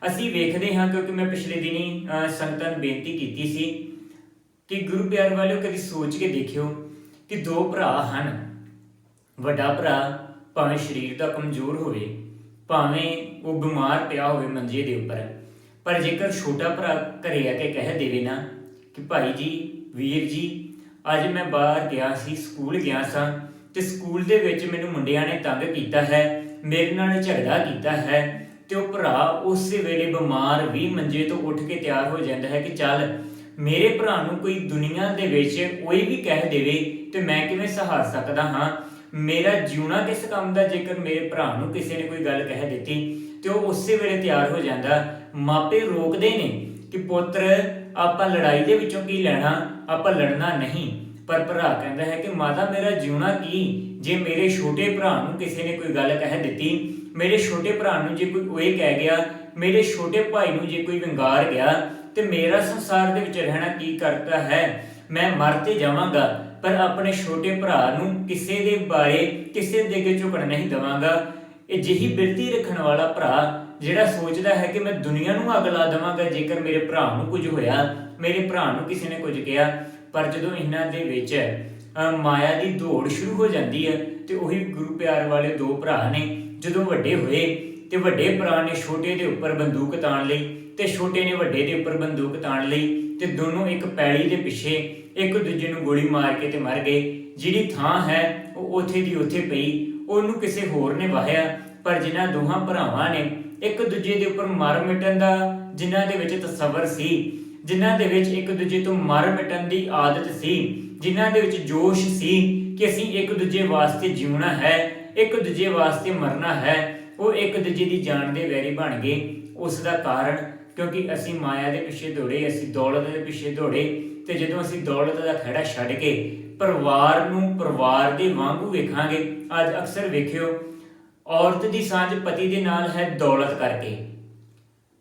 ਅਸੀਂ ਵੇਖਦੇ ਹਾਂ ਕਿਉਂਕਿ ਮੈਂ ਪਿਛਲੇ ਦਿਨੀ ਅਹ, ਸੰਗਤਾਂ ਨੂੰ ਬੇਨਤੀ ਕੀਤੀ ਸੀ ਕਿ ਗੁਰੂ ਪਿਆਰ ਵਾਲਿਓ ਕਦੀ ਸੋਚ ਕੇ ਦੇਖਿਓ ਕਿ ਦੋ ਭਰਾ ਹਨ। ਵੱਡਾ ਭਰਾ ਭਾਵੇਂ ਸਰੀਰ ਦਾ ਕਮਜ਼ੋਰ ਹੋਵੇ ਭਾਵੇਂ ਉਹ ਬਿਮਾਰ ਪਿਆ ਹੋਵੇ ਮੰਜੇ ਦੇ ਉੱਪਰ ਪਰ ਜੇਕਰ ਛੋਟਾ ਭਰਾ ਘਰੇ ਆ ਕੇ ਕਹਿ ਦੇਵੇ ਨਾ ਕਿ ਭਾਈ ਜੀ, ਵੀਰ ਜੀ, ਅੱਜ ਮੈਂ ਬਾਹਰ ਗਿਆ ਸੀ, ਸਕੂਲ ਗਿਆ ਸਾਂ ਤੇ ਸਕੂਲ ਦੇ ਵਿੱਚ ਮੈਨੂੰ ਮੁੰਡਿਆਂ ਨੇ ਤੰਗ ਕੀਤਾ ਹੈ, ਮੇਰੇ ਨਾਲ ਝਗੜਾ ਕੀਤਾ ਹੈ ਤੇ ਉਹ ਭਰਾ ਉਸੇ ਵੇਲੇ ਬਿਮਾਰ ਵੀ ਮੰਜੇ ਤੋਂ ਉੱਠ ਕੇ ਤਿਆਰ ਹੋ ਜਾਂਦਾ ਹੈ ਕਿ ਚੱਲ ਮੇਰੇ ਭਰਾ ਨੂੰ ਕੋਈ ਦੁਨੀਆ ਦੇ ਵਿੱਚ ਕੋਈ ਵੀ ਕਹਿ ਦੇਵੇ ਤੇ ਮੈਂ ਕਿਵੇਂ ਸਹਾਰ ਸਕਦਾ ਹਾਂ? ਮੇਰਾ ਜਿਉਣਾ ਕਿਸ ਕੰਮ ਦਾ ਜੇਕਰ ਮੇਰੇ ਭਰਾ ਨੂੰ ਕਿਸੇ ਨੇ ਕੋਈ ਗੱਲ ਕਹਿ ਦਿੱਤੀ ਤੇ ਉਹ ਉਸੇ ਵੇਲੇ ਤਿਆਰ ਹੋ ਜਾਂਦਾ। ਮਾਪੇ ਰੋਕਦੇ ਨੇ ਕਿ ਪੁੱਤਰ ਆਪਾਂ ਲੜਾਈ ਦੇ ਵਿੱਚੋਂ ਕੀ ਲੈਣਾ? ਆਪਾਂ ਲੜਨਾ ਨਹੀਂ। ਪਰ ਭਰਾ ਕਹਿੰਦਾ ਹੈ ਕਿ ਮਾਤਾ, ਮੇਰਾ ਜਿਉਣਾ ਕੀ? ਜੇ ਮੇਰੇ ਛੋਟੇ ਭਰਾ ਨੂੰ ਕਿਸੇ ਨੇ ਕੋਈ ਗੱਲ ਕਹਿ ਦਿੱਤੀ, ਮੇਰੇ ਛੋਟੇ ਭਰਾ ਨੂੰ ਜੇ ਕੋਈ ਓਏ ਕਹਿ ਗਿਆ, ਮੇਰੇ ਛੋਟੇ ਭਾਈ ਨੂੰ ਜੇ ਕੋਈ ਵਿੰਗਾਰ ਗਿਆ, ਤੇ ਮੇਰਾ ਸੰਸਾਰ ਦੇ ਵਿੱਚ ਰਹਿਣਾ ਕੀ ਕਰਦਾ ਹੈ? ਮੈਂ ਮਰ ਤੇ ਜਾਵਾਂਗਾ, ਪਰ ਆਪਣੇ ਛੋਟੇ ਭਰਾ ਨੂੰ ਕਿਸੇ ਦੇ ਬਾਰੇ, ਕਿਸੇ ਦੇ ਅੱਗੇ ਝੁਕਣ ਨਹੀਂ ਦਵਾਂਗਾ। ਇਹ ਜਿਹੀ ਬਿਰਤੀ ਰੱਖਣ ਵਾਲਾ ਭਰਾ ਜਿਹੜਾ ਸੋਚਦਾ ਹੈ ਕਿ ਮੈਂ ਦੁਨੀਆ ਨੂੰ ਅੱਗ ਲਾ ਦੇਵਾਂਗਾ, ਜੇਕਰ ਮੇਰੇ ਭਰਾ ਨੂੰ ਕੁਝ ਹੋਇਆ, ਮੇਰੇ ਭਰਾ ਨੂੰ ਕਿਸੇ ਨੇ ਕੁਝ ਕਿਹਾ, ਪਰ ਜਦੋਂ ਇਹਨਾਂ ਦੇ ਵਿੱਚ ਮਾਇਆ ਦੀ ਦੌੜ ਸ਼ੁਰੂ ਹੋ ਜਾਂਦੀ ਹੈ, ਤੇ ਉਹੀ ਗੁਰੂ ਪਿਆਰ ਵਾਲੇ ਦੋ ਭਰਾ ਨੇ, ਜਦੋਂ ਵੱਡੇ ਹੋਏ, ਤੇ ਵੱਡੇ ਭਰਾ ਨੇ ਛੋਟੇ ਦੇ ਉੱਪਰ ਬੰਦੂਕ ਤਾਣ ਲਈ, ਤੇ ਛੋਟੇ ਨੇ ਵੱਡੇ ਦੇ ਉੱਪਰ ਬੰਦੂਕ ਤਾਣ ਲਈ, ਤੇ ਦੋਨੋਂ ਇੱਕ ਪੈਲੀ ਦੇ ਪਿੱਛੇ ਇੱਕ ਦੂਜੇ ਨੂੰ ਗੋਲੀ ਮਾਰ ਕੇ ਤੇ ਮਰ ਗਏ। ਜਿਹੜੀ ਥਾਂ ਹੈ, ਉਹ ਉੱਥੇ ਦੀ ਉੱਥੇ ਪਈ, ਉਹਨੂੰ ਕਿਸੇ ਹੋਰ ਨੇ ਵਾਹਿਆ, ਪਰ ਜਿਨ੍ਹਾਂ ਦੋਹਾਂ ਭਰਾਵਾਂ ਨੇ ਇੱਕ ਦੂਜੇ ਦੇ ਉੱਪਰ ਮਰ ਮਿਟਣ ਦਾ, ਜਿਨ੍ਹਾਂ ਦੇ ਵਿੱਚ ਤਸੱਵਰ ਸੀ, ਜਿਨ੍ਹਾਂ ਦੇ ਵਿੱਚ ਇੱਕ ਦੂਜੇ ਤੋਂ ਮਰ ਮਿਟਣ ਦੀ ਆਦਤ ਸੀ, ਜਿਨ੍ਹਾਂ ਦੇ ਵਿੱਚ ਜੋਸ਼ ਸੀ ਕਿ ਅਸੀਂ ਇੱਕ ਦੂਜੇ ਵਾਸਤੇ ਜਿਉਣਾ ਹੈ, ਇੱਕ ਦੂਜੇ ਵਾਸਤੇ ਮਰਨਾ ਹੈ, ਉਹ ਇੱਕ ਦੂਜੇ ਦੀ ਜਾਨ ਦੇ ਵੈਰੀ ਬਣ ਗਏ। ਉਸ ਦਾ ਕਾਰਨ, ਕਿਉਂਕਿ ਅਸੀਂ ਮਾਇਆ ਦੇ ਪਿੱਛੇ ਦੌੜੇ, ਅਸੀਂ ਦੌਲਤ ਦੇ ਪਿੱਛੇ ਦੌੜੇ, ਤੇ ਜਦੋਂ ਅਸੀਂ ਦੌਲਤ ਦਾ ਖੜਾ ਛੱਡ ਕੇ ਪਰਿਵਾਰ ਨੂੰ ਪਰਿਵਾਰ ਦੇ ਵਾਂਗੂ ਵੇਖਾਂਗੇ, ਅੱਜ ਅਕਸਰ ਵੇਖਿਓ ਔਰਤ ਦੀ ਸਾਂਝ ਪਤੀ ਦੇ ਨਾਲ ਹੈ ਦੌਲਤ ਕਰਕੇ।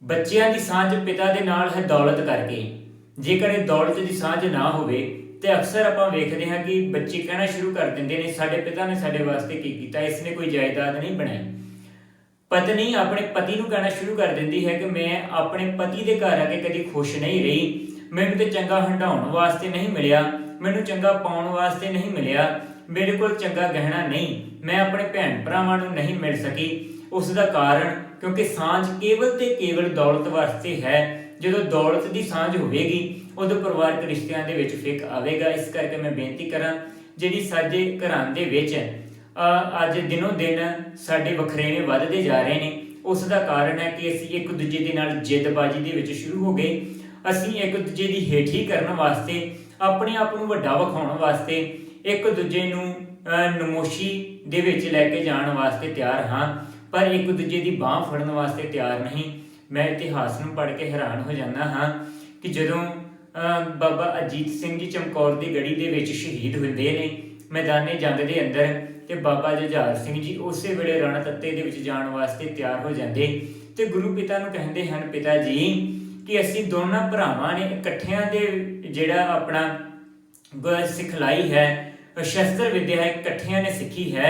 ਬੱਚਿਆਂ ਦੀ ਸਾਂਝ ਪਿਤਾ ਦੇ ਨਾਲ ਹੈ ਦੌਲਤ ਕਰਕੇ। ਜੇਕਰ ਇਹ ਦੌਲਤ ਦੀ ਸਾਂਝ ਨਾ ਹੋਵੇ, ਤੇ ਅਕਸਰ ਆਪਾਂ ਵੇਖਦੇ ਹਾਂ ਕਿ ਬੱਚੇ ਕਹਿਣਾ ਸ਼ੁਰੂ ਕਰ ਦਿੰਦੇ ਨੇ, ਸਾਡੇ ਪਿਤਾ ਨੇ ਸਾਡੇ ਵਾਸਤੇ ਕੀ ਕੀਤਾ ਇਸ ਨੇ ਕੋਈ ਜਾਇਦਾਦ ਨਹੀਂ ਬਣਾਈ। ਪਤਨੀ ਆਪਣੇ ਪਤੀ ਨੂੰ ਕਹਿਣਾ ਸ਼ੁਰੂ ਕਰ ਦਿੰਦੀ ਹੈ ਕਿ ਮੈਂ ਆਪਣੇ ਪਤੀ ਦੇ ਘਰ ਆ ਕੇ ਕਦੀ ਖੁਸ਼ ਨਹੀਂ ਰਹੀ। ਮੈਨੂੰ ਤੇ ਚੰਗਾ ਹੰਡਾਉਣ ਵਾਸਤੇ ਨਹੀਂ ਮਿਲਿਆ, ਮੈਨੂੰ ਚੰਗਾ ਪਾਉਣ ਵਾਸਤੇ ਨਹੀਂ ਮਿਲਿਆ। ਮੇਰੇ ਕੋਲ ਚੰਗਾ ਗਹਿਣਾ ਨਹੀਂ, ਮੈਂ ਆਪਣੇ ਭੈਣ ਭਰਾਵਾਂ ਨੂੰ ਨਹੀਂ ਮਿਲ ਸਕੀ। ਉਸ ਦਾ ਕਾਰਨ, ਕਿਉਂਕਿ ਸਾਂਝ ਕੇਵਲ ਤੇ ਕੇਵਲ ਦੌਲਤ ਵਾਸਤੇ ਹੈ, ਜਦੋਂ ਦੌਲਤ ਦੀ ਸਾਂਝ ਹੋਵੇਗੀ, ਉਦੋਂ ਪਰਿਵਾਰਕ ਰਿਸ਼ਤਿਆਂ ਦੇ ਵਿੱਚ ਫਿੱਕ ਆਵੇਗਾ। ਇਸ ਕਰਕੇ ਮੈਂ ਬੇਨਤੀ ਕਰਾਂ, ਜਿਹੜੀ ਸਾਡੇ ਘਰਾਂ ਦੇ ਵਿੱਚ ਅੱਜ ਦਿਨੋਂ ਦਿਨ ਸਾਡੇ ਵਖਰੇਵੇਂ ਵੱਧਦੇ ਜਾ ਰਹੇ ਨੇ, ਉਸ ਦਾ ਕਾਰਨ ਹੈ ਕਿ ਅਸੀਂ ਇੱਕ ਦੂਜੇ ਦੇ ਨਾਲ ਜਿੱਦਬਾਜ਼ੀ ਦੇ ਵਿੱਚ ਸ਼ੁਰੂ ਹੋ ਗਏ। ਅਸੀਂ ਇੱਕ ਦੂਜੇ ਦੀ ਹੇਠੀ ਕਰਨ ਵਾਸਤੇ, ਆਪਣੇ ਆਪ ਨੂੰ ਵੱਡਾ ਵਿਖਾਉਣ ਵਾਸਤੇ ਇੱਕ ਦੂਜੇ ਨੂੰ ਨਮੋਸ਼ੀ ਦੇ ਵਿੱਚ ਲੈ ਕੇ ਜਾਣ ਵਾਸਤੇ ਤਿਆਰ ਹਾਂ, ਪਰ ਇੱਕ ਦੂਜੇ ਦੀ ਬਾਹ ਫੜਨ ਵਾਸਤੇ ਤਿਆਰ ਨਹੀਂ। ਮੈਂ ਇਤਿਹਾਸ ਨੂੰ ਪੜ੍ਹ ਕੇ ਹੈਰਾਨ ਹੋ ਜਾਂਦਾ ਹਾਂ ਕਿ ਜਦੋਂ ਬਾਬਾ ਅਜੀਤ ਸਿੰਘ ਜੀ ਚਮਕੌਰ ਦੀ ਗੜੀ ਦੇ ਵਿੱਚ ਸ਼ਹੀਦ ਹੁੰਦੇ ਨੇ, ਮੈਦਾਨੇ ਜੰਗ ਦੇ ਅੰਦਰ, ਤੇ ਬਾਬਾ ਜੁਝਾਰ ਸਿੰਘ ਜੀ ਉਸੇ ਵੇਲੇ ਰਣ ਤੱਤੇ ਦੇ ਵਿੱਚ ਜਾਣ ਵਾਸਤੇ ਤਿਆਰ ਹੋ ਜਾਂਦੇ। ਤੇ ਗੁਰੂ ਪਿਤਾ ਨੂੰ ਕਹਿੰਦੇ ਹਨ, ਪਿਤਾ ਜੀ, ਕਿ ਅਸੀਂ ਦੋਨਾਂ ਭਰਾਵਾਂ ਨੇ ਇਕੱਠਿਆਂ ਦੇ ਜਿਹੜਾ ਆਪਣਾ ਸਿਖਲਾਈ ਹੈ ਸ਼ਸਤਰ ਵਿਦਿਆ ਇਕੱਠਿਆਂ ਨੇ ਸਿੱਖੀ ਹੈ,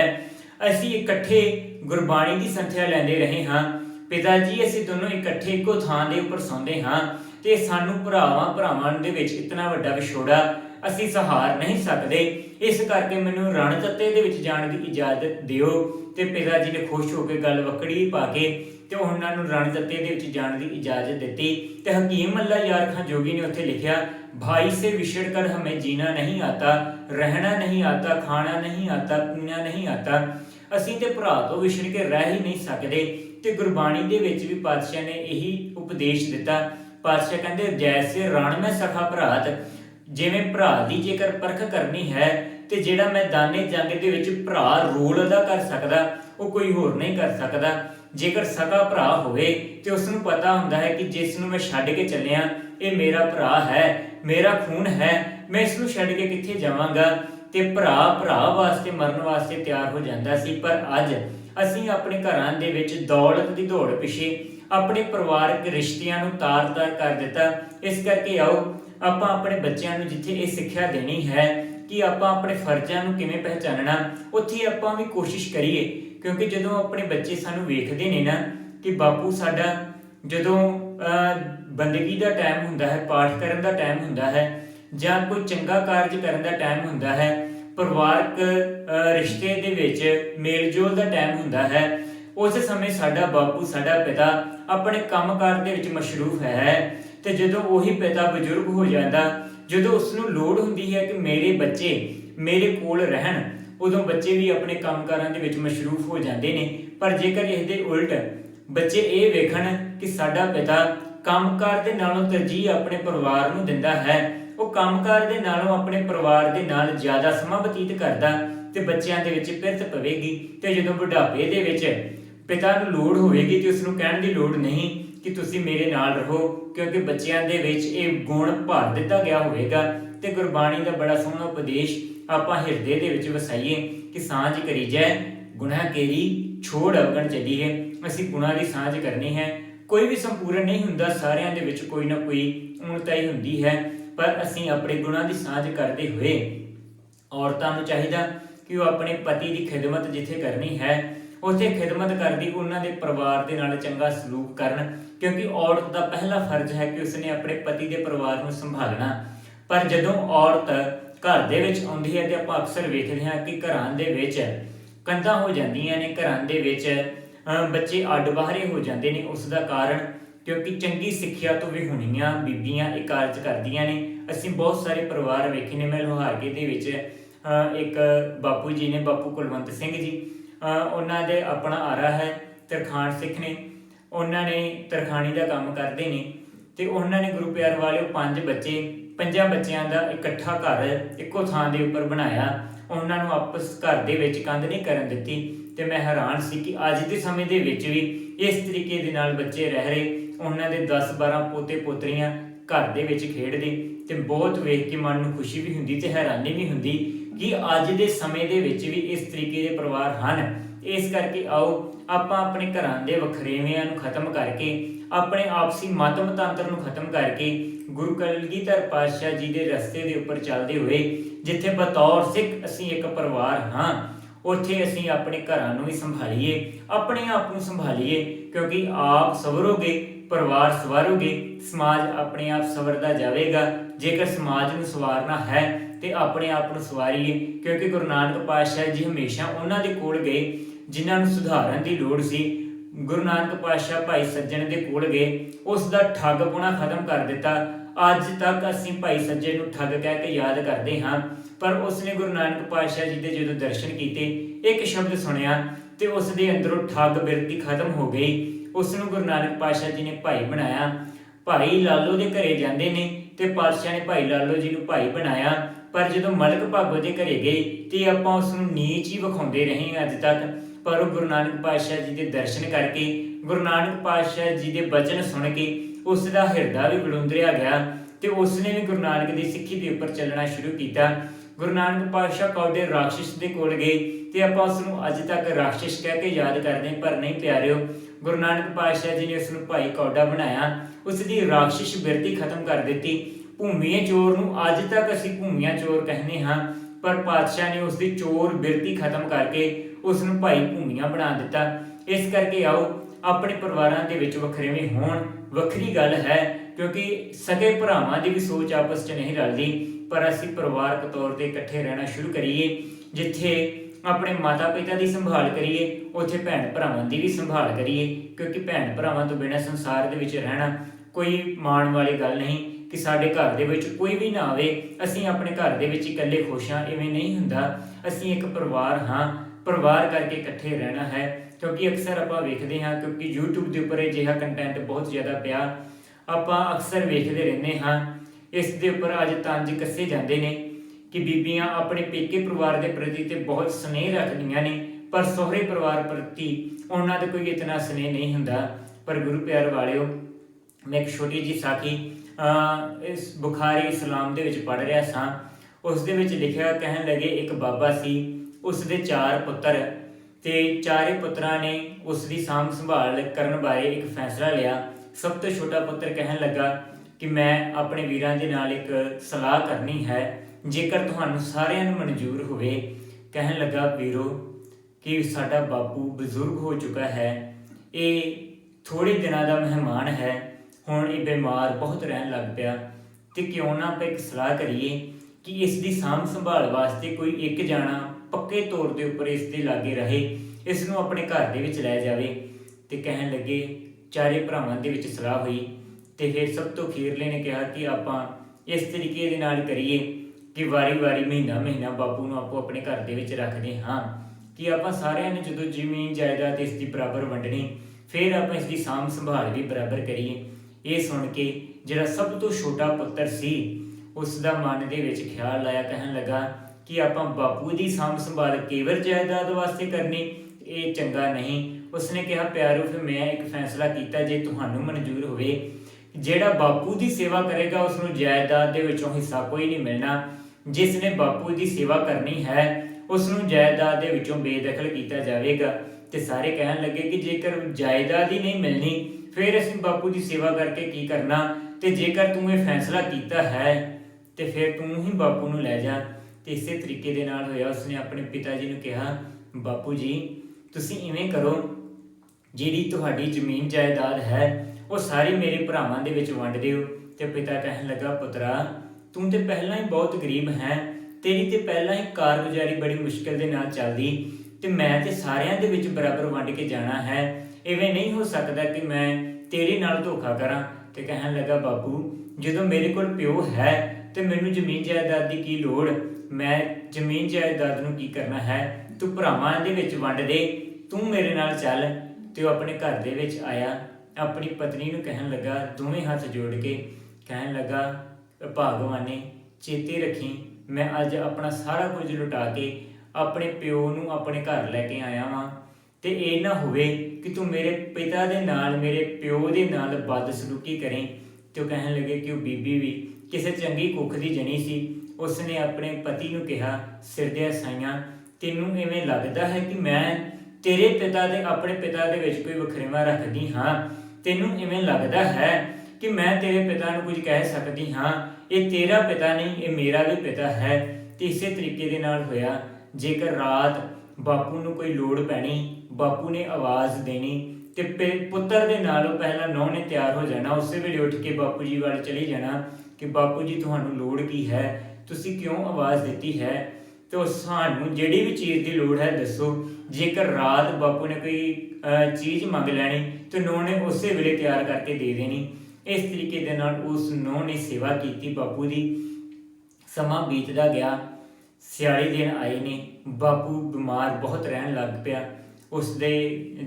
ਅਸੀਂ ਇਕੱਠੇ ਗੁਰਬਾਣੀ ਦੀ ਸੰਥਿਆ ਲੈਂਦੇ ਰਹੇ ਹਾਂ। ਪਿਤਾ ਜੀ, ਅਸੀਂ ਦੋਨੋਂ ਇਕੱਠੇ ਇੱਕੋ ਥਾਂ ਦੇ ਉੱਪਰ ਸੌਂਦੇ ਹਾਂ ਤੇ ਸਾਨੂੰ ਭਰਾਵਾਂ ਭਰਾਵਾਂ ਦੇ ਵਿੱਚ ਇਤਨਾ ਵੱਡਾ ਵਿਛੋੜਾ ਅਸੀਂ ਸਹਾਰ ਨਹੀਂ ਸਕਦੇ। ਇਸ ਕਰਕੇ ਮੈਨੂੰ ਰਣ ਤੱਤੇ ਦੇ ਵਿੱਚ ਜਾਣ ਦੀ ਇਜਾਜ਼ਤ ਦਿਓ ਤੇ ਪਿਤਾ ਜੀ ਨੇ ਖੁਸ਼ ਹੋ ਕੇ ਗੱਲ ਵਕੜੀ ਪਾ ਕੇ ਤੇ ਉਹਨਾਂ ਨੂੰ ਰਣ ਤੱਤੇ ਦੇ ਵਿੱਚ ਜਾਣ ਦੀ ਇਜਾਜ਼ਤ ਦਿੱਤੀ ਤੇ ਹਕੀਮ ਅੱਲਾ ਯਾਰ ਖਾਨ ਜੋਗੀ ਨੇ ਉੱਥੇ ਲਿਖਿਆ भाई से विछड़ कर हमें जीना नहीं आता रहना नहीं आता खाना नहीं आता ਪੀਣਾ ਨਹੀਂ आता ਅਸੀਂ ਤੇ ਭਰਾ ਤੋਂ ਵਿਛੜ ਕੇ ਰਹਿ ਹੀ ਨਹੀਂ ਸਕਦੇ ਤੇ ਗੁਰਬਾਣੀ ਦੇ ਵਿੱਚ ਵੀ ਪਾਤਸ਼ਾਹ ਨੇ ਇਹੀ ਉਪਦੇਸ਼ ਦਿੱਤਾ ਪਾਤਸ਼ਾਹ ਕਹਿੰਦੇ ਜੈਸੇ ਰਣ ਮੈਂ ਸਖਾ ਭਰਾਤ ਜਿਵੇਂ ਭਰਾ ਦੀ ਜੇਕਰ ਪਰਖ ਕਰਨੀ ਹੈ ਤੇ ਜਿਹੜਾ ਮੈਦਾਨੇ ਜੰਗ ਦੇ ਵਿੱਚ ਭਰਾ ਰੋਲ ਅਦਾ ਕਰ ਸਕਦਾ ਉਹ ਕੋਈ ਹੋਰ ਨਹੀਂ ਕਰ ਸਕਦਾ ਜੇਕਰ ਸਗਾ ਭਰਾ ਹੋਵੇ ਤੇ ਉਸ ਨੂੰ ਪਤਾ ਹੁੰਦਾ ਹੈ ਕਿ ਜਿਸ ਨੂੰ ਮੈਂ ਛੱਡ ਕੇ ਚੱਲਿਆ, ਇਹ ਮੇਰਾ ਭਰਾ ਹੈ, ਮੇਰਾ ਖੂਨ ਹੈ, ਮੈਂ ਇਸ ਨੂੰ ਛੱਡ ਕੇ ਕਿੱਥੇ ਜਾਵਾਂਗਾ? ਤੇ ਭਰਾ ਭਰਾ ਵਾਸਤੇ, ਮਰਨ ਵਾਸਤੇ ਤਿਆਰ ਹੋ ਜਾਂਦਾ ਸੀ, ਪਰ ਅੱਜ ਅਸੀਂ ਆਪਣੇ ਘਰਾਂ ਦੇ ਵਿੱਚ ਦੌਲਤ ਦੀ ਦੌੜ ਪਿੱਛੇ ਆਪਣੇ ਪਰਿਵਾਰਕ ਰਿਸ਼ਤਿਆਂ ਨੂੰ ਤਾਰ-ਤਾਰ ਕਰ ਦਿੱਤਾ। ਇਸ ਕਰਕੇ ਆਓ, ਆਪਾਂ ਆਪਣੇ ਬੱਚਿਆਂ ਨੂੰ ਜਿੱਥੇ ਇਹ ਸਿੱਖਿਆ ਦੇਣੀ ਹੈ ਕਿ ਆਪਾਂ ਆਪਣੇ ਫਰਜ਼ਾਂ ਨੂੰ ਕਿਵੇਂ ਪਹਿਚਾਨਣਾ, ਉੱਥੇ ਆਪਾਂ ਵੀ ਕੋਸ਼ਿਸ਼ ਕਰੀਏ ਕਿਉਂਕਿ ਜਦੋਂ ਆਪਣੇ ਬੱਚੇ ਸਾਨੂੰ ਵੇਖਦੇ ਨੇ ਨਾ ਕਿ ਬਾਪੂ ਸਾਡਾ ਜਦੋਂ ਬੰਦਗੀ ਦਾ ਟਾਈਮ ਹੁੰਦਾ ਹੈ, ਪਾਠ ਕਰਨ ਦਾ ਟਾਈਮ ਹੁੰਦਾ ਹੈ, ਜਾਂ ਕੋਈ ਚੰਗਾ ਕਾਰਜ ਕਰਨ ਦਾ ਟਾਈਮ ਹੁੰਦਾ ਹੈ, ਪਰਿਵਾਰਕ ਰਿਸ਼ਤੇ ਦੇ ਵਿੱਚ ਮੇਲਜੋਲ ਦਾ ਟਾਈਮ ਹੁੰਦਾ ਹੈ, ਉਸ ਸਮੇਂ ਸਾਡਾ ਬਾਪੂ ਸਾਡਾ ਪਿਤਾ ਆਪਣੇ ਕੰਮਕਾਰ ਦੇ ਵਿੱਚ ਮਸ਼ਰੂਫ ਹੈ ਤੇ ਜਦੋਂ ਉਹੀ ਪਿਤਾ ਬਜ਼ੁਰਗ ਹੋ ਜਾਂਦਾ, ਜਦੋਂ ਉਸ ਨੂੰ ਲੋੜ ਹੁੰਦੀ ਹੈ ਕਿ ਮੇਰੇ ਬੱਚੇ ਮੇਰੇ ਕੋਲ ਰਹਿਣ ਉਦੋਂ ਬੱਚੇ ਵੀ ਆਪਣੇ ਕੰਮਕਾਰਾਂ ਦੇ ਵਿੱਚ ਮਸ਼ਰੂਫ ਹੋ ਜਾਂਦੇ ਨੇ। ਪਰ ਜੇਕਰ ਇਸ ਦੇ ਉਲਟ ਬੱਚੇ ਇਹ ਵੇਖਣ ਕਿ ਸਾਡਾ ਪਿਤਾ ਕੰਮਕਾਰ ਦੇ ਨਾਲੋਂ ਤਰਜੀਹ ਆਪਣੇ ਪਰਿਵਾਰ ਨੂੰ ਦਿੰਦਾ ਹੈ, ਉਹ ਕੰਮਕਾਰ ਦੇ ਨਾਲੋਂ ਆਪਣੇ ਪਰਿਵਾਰ ਦੇ ਨਾਲ ਜ਼ਿਆਦਾ ਸਮਾਂ ਬਤੀਤ ਕਰਦਾ ਤੇ ਬੱਚਿਆਂ ਦੇ ਵਿੱਚ ਪਿਰਤ ਪਵੇਗੀ ਤੇ ਜਦੋਂ ਬੁਢਾਪੇ ਦੇ ਵਿੱਚ ਪਿਤਾ ਨੂੰ ਲੋੜ ਹੋਵੇਗੀ ਤੇ ਉਸ ਨੂੰ ਕਹਿਣ ਦੀ ਲੋੜ ਨਹੀਂ ਕਿ ਤੁਸੀਂ ਮੇਰੇ ਨਾਲ ਰਹੋ, ਕਿਉਂਕਿ ਬੱਚਿਆਂ ਦੇ ਵਿੱਚ ਇਹ ਗੁਣ ਭਰ ਦਿੱਤਾ ਗਿਆ ਹੋਵੇਗਾ ਤੇ ਗੁਰਬਾਣੀ ਦਾ ਬੜਾ ਸੋਹਣਾ ਉਪਦੇਸ਼ ਆਪਾਂ ਹਿਰਦੇ ਦੇ ਵਿੱਚ ਵਸਾਈਏ ਕਿ ਸਾਂਝ ਕਰੀ ਜਾਏ, ਗੁਨਾਹ ਕੇਰੀ ਛੋੜ ਅਵਗਣ ਚੱਲੀਏ ਅਸੀਂ ਗੁਨਾਹ ਦੀ ਸਾਂਝ ਕਰਨੀ ਹੈ। ਕੋਈ ਵੀ ਸੰਪੂਰਨ ਨਹੀਂ ਹੁੰਦਾ, ਸਾਰਿਆਂ ਦੇ ਵਿੱਚ ਕੋਈ ਨਾ ਕੋਈ ਉਣਤਾਈ ਹੁੰਦੀ ਹੈ। ਪਰ ਅਸੀਂ ਆਪਣੇ ਗੁਨਾਹ ਦੀ ਸਾਂਝ ਕਰਦੇ ਹੋਏ ਔਰਤਾਂ ਨੂੰ ਚਾਹੀਦਾ ਕਿ ਉਹ ਆਪਣੇ ਪਤੀ ਦੀ ਖਿਦਮਤ ਜਿੱਥੇ ਕਰਨੀ ਹੈ, ਉੱਥੇ ਖਿਦਮਤ ਕਰਦੀ ਉਹਨਾਂ ਦੇ ਪਰਿਵਾਰ ਦੇ ਨਾਲ ਚੰਗਾ ਸਲੂਕ ਕਰਨ, ਕਿਉਂਕਿ ਔਰਤ ਦਾ ਪਹਿਲਾ ਫਰਜ਼ ਹੈ ਕਿ ਉਸਨੇ ਆਪਣੇ ਪਤੀ ਦੇ ਪਰਿਵਾਰ ਨੂੰ ਸੰਭਾਲਣਾ। ਪਰ ਜਦੋਂ ਔਰਤ ਘਰ ਦੇ ਵਿੱਚ ਆਉਂਦੀ ਹੈ ਤੇ ਆਪਾਂ ਅਕਸਰ ਵੇਖਦੇ ਹਾਂ ਕਿ ਘਰਾਂ ਦੇ ਵਿੱਚ ਕੰਧਾਂ ਹੋ ਜਾਂਦੀਆਂ ਨੇ, ਘਰਾਂ ਦੇ ਵਿੱਚ ਬੱਚੇ ਅੱਡ ਬਾਹਰੇ ਹੋ ਜਾਂਦੇ ਨੇ ਉਸ ਦਾ ਕਾਰਨ ਕਿਉਂਕਿ ਚੰਗੀ ਸਿੱਖਿਆ ਤੋਂ ਵੀ ਹੋਣੀਆਂ ਬੀਬੀਆਂ ਇਹ ਕਾਰਜ ਕਰਦੀਆਂ ਨੇ। ਅਸੀਂ ਬਹੁਤ ਸਾਰੇ ਪਰਿਵਾਰ ਵੇਖੇ ਨੇ ਮੈਂ ਲੋਹਾਰਕੇ ਦੇ ਵਿੱਚ ਇੱਕ ਬਾਪੂ ਜੀ ਨੇ, ਬਾਪੂ ਕੁਲਵੰਤ ਸਿੰਘ ਜੀ ਉਹਨਾਂ ਦੇ ਆਪਣਾ ਆਰਾ ਹੈ, ਤਰਖਾਣ ਸਿੱਖ ਨੇ। ਉਹਨਾਂ ਨੇ ਤਰਖਾਣੀ ਦਾ ਕੰਮ ਕਰਦੇ ਨੇ ਤੇ ਉਹਨਾਂ ਨੇ ਗੁਰੂ ਪਿਆਰ ਵਾਲਿਓ ਪੰਜ ਬੱਚੇ ਪੰਜਾਂ ਬੱਚਿਆਂ ਦਾ ਇਕੱਠਾ ਘਰ ਇੱਕੋ ਥਾਂ ਦੇ ਉੱਪਰ ਬਣਾਇਆ। ਉਹਨਾਂ ਨੂੰ ਆਪਸ ਘਰ ਦੇ ਵਿੱਚ ਕੰਧ ਨਹੀਂ ਕਰਨ ਦਿੱਤੀ ਤੇ ਮੈਂ ਹੈਰਾਨ ਸੀ ਕਿ ਅੱਜ ਦੇ ਸਮੇਂ ਦੇ ਵਿੱਚ ਵੀ ਇਸ ਤਰੀਕੇ ਦੇ ਨਾਲ ਬੱਚੇ ਰਹਿ ਰਹੇ। ਉਹਨਾਂ ਦੇ 10 12 ਪੋਤੇ ਪੋਤਰੀਆਂ ਘਰ ਦੇ ਵਿੱਚ ਖੇਡਦੇ ਤੇ ਬਹੁਤ ਵੇਖ ਕੇ ਮਨ ਨੂੰ ਖੁਸ਼ੀ ਵੀ ਹੁੰਦੀ ਤੇ ਹੈਰਾਨੀ ਵੀ ਹੁੰਦੀ ਕਿ ਅੱਜ ਦੇ ਸਮੇਂ ਦੇ ਵਿੱਚ ਵੀ ਇਸ ਤਰੀਕੇ ਦੇ ਪਰਿਵਾਰ ਹਨ। ਇਸ ਕਰਕੇ ਆਓ ਆਪਾਂ ਆਪਣੇ ਘਰਾਂ ਦੇ ਵਖਰੇਵਿਆਂ ਨੂੰ ਖਤਮ ਕਰਕੇ, ਆਪਣੇ ਆਪਸੀ ਮਤਮ ਤੰਤਰ ਨੂੰ ਖਤਮ ਕਰਕੇ ਗੁਰੂ ਕਲਗੀਧਰ ਪਾਤਸ਼ਾਹ ਜੀ ਦੇ ਰਸਤੇ ਦੇ ਉੱਪਰ ਚੱਲਦੇ ਹੋਏ, ਜਿੱਥੇ ਬਤੌਰ ਸਿੱਖ ਅਸੀਂ ਇੱਕ ਪਰਿਵਾਰ ਹਾਂ, ਉੱਥੇ ਅਸੀਂ ਆਪਣੇ ਘਰਾਂ ਨੂੰ ਵੀ ਸੰਭਾਲੀਏ, ਆਪਣੇ ਆਪ ਨੂੰ ਸੰਭਾਲੀਏ, ਕਿਉਂਕਿ ਆਪ ਸਵਰੋਗੇ, ਪਰਿਵਾਰ ਸਵਾਰੋਗੇ, ਸਮਾਜ ਆਪਣੇ ਆਪ ਸਵਰਦਾ ਜਾਵੇਗਾ। ਜੇਕਰ ਸਮਾਜ ਨੂੰ ਸਵਾਰਨਾ ਹੈ, ਤੇ ਆਪਣੇ ਆਪ ਨੂੰ ਸਵਾਰੀਏ, ਕਿਉਂਕਿ ਗੁਰੂ ਨਾਨਕ ਪਾਤਸ਼ਾਹ ਜੀ ਹਮੇਸ਼ਾ ਉਹਨਾਂ ਦੇ ਕੋਲ ਗਏ, ਜਿਨ੍ਹਾਂ ਨੂੰ ਸੁਧਾਰਨ ਦੀ ਲੋੜ ਸੀ। ਗੁਰੂ ਨਾਨਕ ਪਾਤਸ਼ਾਹ ਭਾਈ ਸੱਜਣ ਦੇ ਕੋਲ ਗਏ, ਉਸ ਦਾ ਠੱਗਪੁਣਾ ਖਤਮ ਕਰ ਦਿੱਤਾ। ਅੱਜ ਤੱਕ ਅਸੀਂ ਭਾਈ ਸੱਜੇ ਨੂੰ ਠੱਗ ਕਹਿ ਕੇ ਯਾਦ ਕਰਦੇ ਹਾਂ, ਪਰ ਉਸਨੇ ਗੁਰੂ ਨਾਨਕ ਪਾਤਸ਼ਾਹ ਜੀ ਦੇ ਜਦੋਂ ਦਰਸ਼ਨ ਕੀਤੇ, ਇੱਕ ਸ਼ਬਦ ਸੁਣਿਆ ਤੇ ਉਸ ਦੇ ਅੰਦਰੋਂ ਠੱਗ ਬਿਰਤੀ ਖਤਮ ਹੋ ਗਈ। ਉਸ ਨੂੰ ਗੁਰੂ ਨਾਨਕ ਪਾਤਸ਼ਾਹ ਜੀ ਨੇ ਭਾਈ ਬਣਾਇਆ। ਭਾਈ ਲਾਲੋ ਦੇ ਘਰੇ ਜਾਂਦੇ ਨੇ ਤੇ ਪਾਤਸ਼ਾਹ ਨੇ ਭਾਈ ਲਾਲੋ ਜੀ ਨੂੰ ਭਾਈ ਬਣਾਇਆ। ਪਰ ਜਦੋਂ ਮਲਕ ਭਾਗੋ ਦੇ ਘਰੇ ਗਏ ਤੇ ਆਪਾਂ ਉਸ ਨੂੰ ਨੀਚ ਹੀ ਵਿਖਾਉਂਦੇ ਰਹੇ ਅੱਜ ਤੱਕ। ਪਰ ਉਹ ਗੁਰੂ ਨਾਨਕ ਪਾਤਸ਼ਾਹ ਜੀ ਦੇ ਦਰਸ਼ਨ ਕਰਕੇ, ਗੁਰੂ ਨਾਨਕ ਪਾਤਸ਼ਾਹ ਜੀ ਦੇ ਬਚਨ ਸੁਣ ਕੇ ਉਸ ਦਾ ਹਿਰਦਾ ਵੀ ਬਲੁੰਦਰਿਆ ਗਿਆ ਤੇ ਉਸ ਨੇ ਵੀ ਗੁਰੂ ਨਾਨਕ ਦੀ ਸਿੱਖੀ ਦੇ ਉੱਪਰ ਚੱਲਣਾ ਸ਼ੁਰੂ ਕੀਤਾ। ਗੁਰੂ ਨਾਨਕ ਪਾਤਸ਼ਾਹ ਕੌਡੇ ਰਾਖਸ਼ ਦੇ ਕੋਲ ਗਏ ਤੇ ਆਪਾਂ ਉਸ ਨੂੰ ਅੱਜ ਤੱਕ ਰਾਖਸ਼ ਕਹਿ ਕੇ ਯਾਦ ਕਰਦੇ ਪਰ ਨਹੀਂ ਪਿਆਰਿਓ, ਗੁਰੂ ਨਾਨਕ ਪਾਤਸ਼ਾਹ ਜੀ ਨੇ ਉਸ ਨੂੰ ਭਾਈ ਕੌਡਾ ਬਣਾਇਆ ਉਸ ਦੀ ਰਾਖਸ਼ ਬਿਰਤੀ ਖਤਮ ਕਰ ਦਿੱਤੀ। ਭੂਮੀਏ ਚੋਰ ਨੂੰ ਅੱਜ ਤੱਕ ਅਸੀਂ ਭੂਮੀਆਂ ਚੋਰ ਕਹਿੰਦੇ ਹਾਂ, ਪਰ ਪਾਤਸ਼ਾਹ ਨੇ ਉਸ ਦੀ ਚੋਰ ਬਿਰਤੀ ਖਤਮ ਕਰਕੇ ਉਸ ਨੂੰ ਭਾਈ ਭੂਮੀਆਂ ਬਣਾ ਦਿੱਤਾ। ਇਸ ਕਰਕੇ ਆਓ ਆਪਣੇ ਪਰਿਵਾਰਾਂ ਦੇ ਵਿੱਚ ਵਖਰੇਵੇਂ ਹੋਣ, ਵੱਖਰੀ ਗੱਲ ਹੈ, ਕਿਉਂਕਿ ਸਗੇ ਭਰਾਵਾਂ ਦੀ ਵੀ ਸੋਚ ਆਪਸ 'ਚ ਨਹੀਂ ਰਲਦੀ, ਪਰ ਅਸੀਂ ਪਰਿਵਾਰਕ ਤੌਰ ਤੇ ਇਕੱਠੇ ਰਹਿਣਾ ਸ਼ੁਰੂ ਕਰੀਏ, ਜਿੱਥੇ ਆਪਣੇ ਮਾਤਾ ਪਿਤਾ ਦੀ ਸੰਭਾਲ ਕਰੀਏ, ਉੱਥੇ ਭੈਣ ਭਰਾਵਾਂ ਦੀ ਵੀ ਸੰਭਾਲ ਕਰੀਏ, ਕਿਉਂਕਿ ਭੈਣ ਭਰਾਵਾਂ ਤੋਂ ਬਿਨਾਂ ਸੰਸਾਰ ਦੇ ਵਿੱਚ ਰਹਿਣਾ ਕੋਈ ਮਾਣ ਵਾਲੀ ਗੱਲ ਨਹੀਂ ਕਿ ਸਾਡੇ ਘਰ ਦੇ ਵਿੱਚ ਕੋਈ ਵੀ ਨਾ ਆਵੇ। ਅਸੀਂ ਆਪਣੇ ਘਰ ਦੇ ਵਿੱਚ ਇਕੱਲੇ ਖੁਸ਼ ਹਾਂ, ਇਵੇਂ ਨਹੀਂ ਹੁੰਦਾ। ਅਸੀਂ ਇੱਕ ਪਰਿਵਾਰ ਹਾਂ, ਪਰਿਵਾਰ ਕਰਕੇ ਇਕੱਠੇ ਰਹਿਣਾ ਹੈ। ਕਿਉਂਕਿ ਅਕਸਰ ਆਪਾਂ ਵੇਖਦੇ ਹਾਂ, ਕਿਉਂਕਿ YouTube ਦੇ ਉੱਪਰ ਅਜਿਹਾ ਕੰਟੈਂਟ ਬਹੁਤ ਜ਼ਿਆਦਾ ਪਿਆ। ਆਪਾਂ ਅਕਸਰ ਵੇਖਦੇ ਰਹਿੰਦੇ ਹਾਂ। ਇਸ ਦੇ ਉੱਪਰ ਅੱਜ ਤੰਜ ਕੱਸੇ ਜਾਂਦੇ ਨੇ ਕਿ ਬੀਬੀਆਂ ਆਪਣੇ ਪੇਕੇ ਪਰਿਵਾਰ ਦੇ ਪ੍ਰਤੀ ਤੇ ਬਹੁਤ ਸਨੇਹ ਰੱਖਦੀਆਂ ਨੇ, ਪਰ ਸਹੁਰੇ ਪਰਿਵਾਰ ਪ੍ਰਤੀ ਉਹਨਾਂ ਦਾ ਕੋਈ ਇਤਨਾ ਸਨੇਹ ਨਹੀਂ ਹੁੰਦਾ। ਪਰ ਗੁਰੂ ਪਿਆਰ ਵਾਲਿਓ, ਮੈਂ ਇੱਕ ਛੋਟੀ ਜੀ ਸਾਖੀ ਇਸ ਬੁਖਾਰੀ ਇਸਲਾਮ ਦੇ ਵਿੱਚ ਪੜ੍ਹ ਰਿਹਾ ਸਾਂ। ਉਸ ਦੇ ਵਿੱਚ ਲਿਖਿਆ, ਕਹਿਣ ਲੱਗੇ ਇੱਕ ਬਾਬਾ ਸੀ ਉਸ ਦੇ ਚਾਰ ਪੁੱਤਰ ਤੇ ਚਾਰੇ ਪੁੱਤਰਾਂ ਨੇ ਉਸ ਦੀ ਸਾਂਭ ਸੰਭਾਲ ਕਰਨ ਬਾਰੇ ਇੱਕ ਫੈਸਲਾ ਲਿਆ। ਸਭ ਤੋਂ ਛੋਟਾ ਪੁੱਤਰ ਕਹਿਣ ਲੱਗਾ ਕਿ ਮੈਂ ਆਪਣੇ ਵੀਰਾਂ ਦੇ ਨਾਲ ਇੱਕ ਸਲਾਹ ਕਰਨੀ ਹੈ। ਜੇਕਰ ਤੁਹਾਨੂੰ ਸਾਰਿਆਂ ਨੂੰ ਮਨਜ਼ੂਰ ਹੋਵੇ, ਕਹਿਣ ਲੱਗਾ, ਵੀਰੋ, ਕਿ ਸਾਡਾ ਬਾਪੂ ਬਜ਼ੁਰਗ ਹੋ ਚੁੱਕਾ ਹੈ? ਇਹ ਥੋੜੇ ਦਿਨਾਂ ਦਾ ਮਹਿਮਾਨ ਹੈ। ਹੁਣ ਇਹ ਬਿਮਾਰ ਬਹੁਤ ਰਹਿਣ ਲੱਗ ਪਿਆ। ਤੇ ਕਿਉਂ ਨਾ ਆਪਾਂ ਇੱਕ ਸਲਾਹ ਕਰੀਏ ਕਿ ਇਸ ਦੀ ਸਾਂਭ ਸੰਭਾਲ ਵਾਸਤੇ ਕੋਈ ਇੱਕ ਜਾਣਾ ਪੱਕੇ ਤੌਰ ਦੇ ਉੱਪਰ ਇਸ ਦੇ ਲਾਗੇ ਰਹੇ ਇਸ ਨੂੰ ਆਪਣੇ ਘਰ ਦੇ ਵਿੱਚ ਲੈ ਜਾਵੇ ਤੇ ਕਹਿਣ ਲੱਗੇ, ਚਾਰੇ ਭਰਾਵਾਂ ਦੇ ਵਿੱਚ ਸਲਾਹ ਹੋਈ। ਤੇ ਫਿਰ ਸਭ ਤੋਂ ਅਖੀਰਲੇ ਨੇ ਕਿਹਾ ਕਿ ਆਪਾਂ ਇਸ ਤਰੀਕੇ ਦੇ ਨਾਲ ਕਰੀਏ ਕਿ ਵਾਰੀ-ਵਾਰੀ ਮਹੀਨਾ ਮਹੀਨਾ ਬਾਪੂ ਨੂੰ ਆਪੋ ਆਪਣੇ ਘਰ ਦੇ ਵਿੱਚ ਰੱਖਦੇ ਹਾਂ ਕਿ ਆਪਾਂ ਸਾਰਿਆਂ ਨੇ ਜਦੋਂ ਜ਼ਮੀਨ ਜਾਇਦਾਦ ਇਸ ਦੀ ਬਰਾਬਰ ਵੰਡਣੀ, ਫਿਰ ਆਪਾਂ ਇਸ ਦੀ ਸਾਂਭ ਸੰਭਾਲ ਵੀ ਬਰਾਬਰ ਕਰੀਏ। ਇਹ ਸੁਣ ਕੇ ਜਿਹੜਾ ਸਭ ਤੋਂ ਛੋਟਾ ਪੁੱਤਰ ਸੀ, ਉਸ ਦਾ ਮਨ ਦੇ ਵਿੱਚ ਖਿਆਲ ਆਇਆ, ਕਹਿਣ ਲੱਗਾ ਕਿ ਆਪਾਂ ਬਾਪੂ ਦੀ ਸਾਂਭ ਸੰਭਾਲ ਕੇਵਲ ਜਾਇਦਾਦ ਵਾਸਤੇ ਕਰਨੀ, ਇਹ ਚੰਗਾ ਨਹੀਂ। ਉਸਨੇ ਕਿਹਾ, ਪਿਆਰੋ, ਫਿਰ ਮੈਂ ਇੱਕ ਫੈਸਲਾ ਕੀਤਾ ਜੇ ਤੁਹਾਨੂੰ ਮਨਜ਼ੂਰ ਹੋਵੇ। ਜਿਹੜਾ ਬਾਪੂ ਦੀ ਸੇਵਾ ਕਰੇਗਾ ਉਸ ਨੂੰ ਜਾਇਦਾਦ ਦੇ ਵਿੱਚੋਂ ਹਿੱਸਾ ਕੋਈ ਨਹੀਂ ਮਿਲਣਾ। ਜਿਸ ਨੇ ਬਾਪੂ ਦੀ ਸੇਵਾ ਕਰਨੀ ਹੈ ਉਸ ਨੂੰ ਜਾਇਦਾਦ ਦੇ ਵਿੱਚੋਂ ਬੇਦਖਲ ਕੀਤਾ ਜਾਵੇਗਾ। ਤੇ ਸਾਰੇ ਕਹਿਣ ਲੱਗੇ ਕਿ ਜੇਕਰ ਜਾਇਦਾਦ ਹੀ ਨਹੀਂ ਮਿਲਣੀ, ਫਿਰ ਅਸੀਂ ਬਾਪੂ ਦੀ ਸੇਵਾ ਕਰਕੇ ਕੀ ਕਰਨਾ? ਤੇ ਜੇਕਰ ਤੂੰ ਇਹ ਫੈਸਲਾ ਕੀਤਾ ਹੈ, ਤੇ ਫਿਰ ਤੂੰ ਹੀ ਬਾਪੂ ਨੂੰ ਲੈ ਜਾ। ਇਸੇ ਤਰੀਕੇ ਦੇ ਨਾਲ ਹੋਇਆ, ਉਸਨੇ ਆਪਣੇ ਪਿਤਾ ਜੀ ਨੂੰ ਕਿਹਾ, ਬਾਪੂ ਜੀ, ਤੁਸੀਂ ਇਵੇਂ ਕਰੋ, ਜਿਹੜੀ ਤੁਹਾਡੀ ਜ਼ਮੀਨ ਜਾਇਦਾਦ ਹੈ, ਉਹ ਸਾਰੀ ਮੇਰੇ ਭਰਾਵਾਂ ਦੇ ਵਿੱਚ ਵੰਡ ਦਿਓ। ਤੇ ਪਿਤਾ ਕਹਿਣ ਲੱਗਾ, ਪੁੱਤਰਾ, ਤੂੰ ਤੇ ਪਹਿਲਾਂ ਹੀ ਬਹੁਤ ਗਰੀਬ ਹੈ, ਤੇਰੀ ਤੇ ਪਹਿਲਾਂ ਹੀ ਕਾਰਗੁਜ਼ਾਰੀ ਬੜੀ ਮੁਸ਼ਕਲ ਦੇ ਨਾਲ ਚੱਲਦੀ, ਤੇ ਮੈਂ ਤੇ ਸਾਰਿਆਂ ਦੇ ਵਿੱਚ ਬਰਾਬਰ ਵੰਡ ਕੇ ਜਾਣਾ ਹੈ। ਐਵੇਂ ਨਹੀਂ ਹੋ ਸਕਦਾ ਕਿ ਮੈਂ ਤੇਰੇ ਨਾਲ ਧੋਖਾ ਕਰਾਂ। ਤੇ ਕਹਿਣ ਲੱਗਾ, ਬਾਪੂ, ਜਦੋਂ ਮੇਰੇ ਕੋਲ ਪਿਓ ਹੈ, ਤੇ ਮੈਨੂੰ ਜ਼ਮੀਨ ਜਾਇਦਾਦ ਦੀ ਕੀ ਲੋੜ? ਮੈਂ ਜ਼ਮੀਨ ਜਾਇਦਾਦ ਨੂੰ ਕੀ ਕਰਨਾ ਹੈ? ਤੂੰ ਭਰਾਵਾਂ ਦੇ ਵਿੱਚ ਵੰਡ ਦੇ। ਤੂੰ ਮੇਰੇ ਨਾਲ ਚੱਲ। ਤੇ ਉਹ ਆਪਣੇ ਘਰ ਦੇ ਵਿੱਚ ਆਇਆ। ਆਪਣੀ ਪਤਨੀ ਨੂੰ ਕਹਿਣ ਲੱਗਾ, ਦੋਵੇਂ ਹੱਥ ਜੋੜ ਕੇ। ਕਹਿਣ ਲੱਗਾ, ਭਾਗਵਾਨੇ, ਚੇਤੇ ਰੱਖੀ। ਮੈਂ ਅੱਜ ਆਪਣਾ ਸਾਰਾ ਕੁਝ ਲੁਟਾ ਕੇ ਆਪਣੇ ਪਿਓ ਨੂੰ ਆਪਣੇ ਘਰ ਲੈ ਕੇ ਆਇਆ ਵਾਂ। ਤੇ ਇਹ ਨਾ ਹੋਵੇ ਕਿ ਤੂੰ ਮੇਰੇ ਪਿਤਾ ਦੇ ਨਾਲ, ਮੇਰੇ ਪਿਓ ਦੇ ਨਾਲ ਬਦਸਲੂਕੀ ਕਰੇ। ਤੇ ਉਹ ਕਹਿਣ ਲੱਗੇ ਕਿ ਉਹ ਬੀਬੀ ਵੀ ਕਿਸੇ ਚੰਗੀ ਕੁੱਖ ਦੀ ਜਣੀ ਸੀ। ਉਸਨੇ ਆਪਣੇ ਪਤੀ ਨੂੰ ਕਿਹਾ ਸਿਰ ਸਾਈਆਂ, ਤੈਨੂੰ ਇਵੇਂ ਲੱਗਦਾ ਹੈ ਕਿ ਮੈਂ ਤੇਰੇ ਪਿਤਾ ਦੇ, ਆਪਣੇ ਪਿਤਾ ਦੇ ਵਿੱਚ ਕੋਈ ਵਖਰੇਵਾ ਰੱਖਦੀ ਹਾਂ? ਤੈਨੂੰ ਇਵੇਂ ਲੱਗਦਾ ਹੈ ਕਿ ਮੈਂ ਤੇਰੇ ਪਿਤਾ ਨੂੰ ਕੁਝ ਕਹਿ ਸਕਦੀ ਹਾਂ? ਇਹ ਤੇਰਾ ਪਿਤਾ ਨਹੀਂ, ਇਹ ਮੇਰਾ ਵੀ ਪਿਤਾ ਹੈ। ਤੇ ਇਸੇ ਤਰੀਕੇ ਦੇ ਨਾਲ ਹੋਇਆ। ਜੇਕਰ ਰਾਤ ਬਾਪੂ ਨੂੰ ਕੋਈ ਲੋੜ ਪੈਣੀ, ਬਾਪੂ ਨੇ ਆਵਾਜ਼ ਦੇਣੀ ਤੇ ਪਿ- ਪੁੱਤਰ ਦੇ ਨਾਲੋਂ ਪਹਿਲਾਂ ਨੌ ਨੇ ਤਿਆਰ ਹੋ ਜਾਣਾ, ਉਸੇ ਵੇਲੇ ਉੱਠ ਕੇ ਬਾਪੂ ਜੀ ਵੱਲ ਚਲੀ ਜਾਣਾ ਕਿ ਬਾਪੂ ਜੀ, ਤੁਹਾਨੂੰ ਲੋੜ ਕੀ ਹੈ? ਤੁਸੀਂ ਕਿਉਂ ਆਵਾਜ਼ ਦਿੱਤੀ ਹੈ? ਤੇ ਸਾਨੂੰ ਜਿਹੜੀ ਵੀ ਚੀਜ਼ ਦੀ ਲੋੜ ਹੈ ਦੱਸੋ। ਜੇਕਰ ਰਾਤ ਬਾਪੂ ਨੇ ਕੋਈ ਚੀਜ਼ ਮੰਗ ਲੈਣੀ, ਤੇ ਨੌ ਨੇ ਉਸੇ ਵੇਲੇ ਤਿਆਰ ਕਰਕੇ ਦੇ ਦੇਣੀ। ਇਸ ਤਰੀਕੇ ਦੇ ਨਾਲ ਉਸ ਨੌ ਨੇ ਸੇਵਾ ਕੀਤੀ ਬਾਪੂ ਦੀ। ਸਮਾਂ ਬੀਤਦਾ ਗਿਆ। ਸਿਆਲੀ ਦਿਨ ਆਏ ਨੇ। ਬਾਪੂ ਬਿਮਾਰ ਬਹੁਤ ਰਹਿਣ ਲੱਗ ਪਿਆ। ਉਸ ਦੇ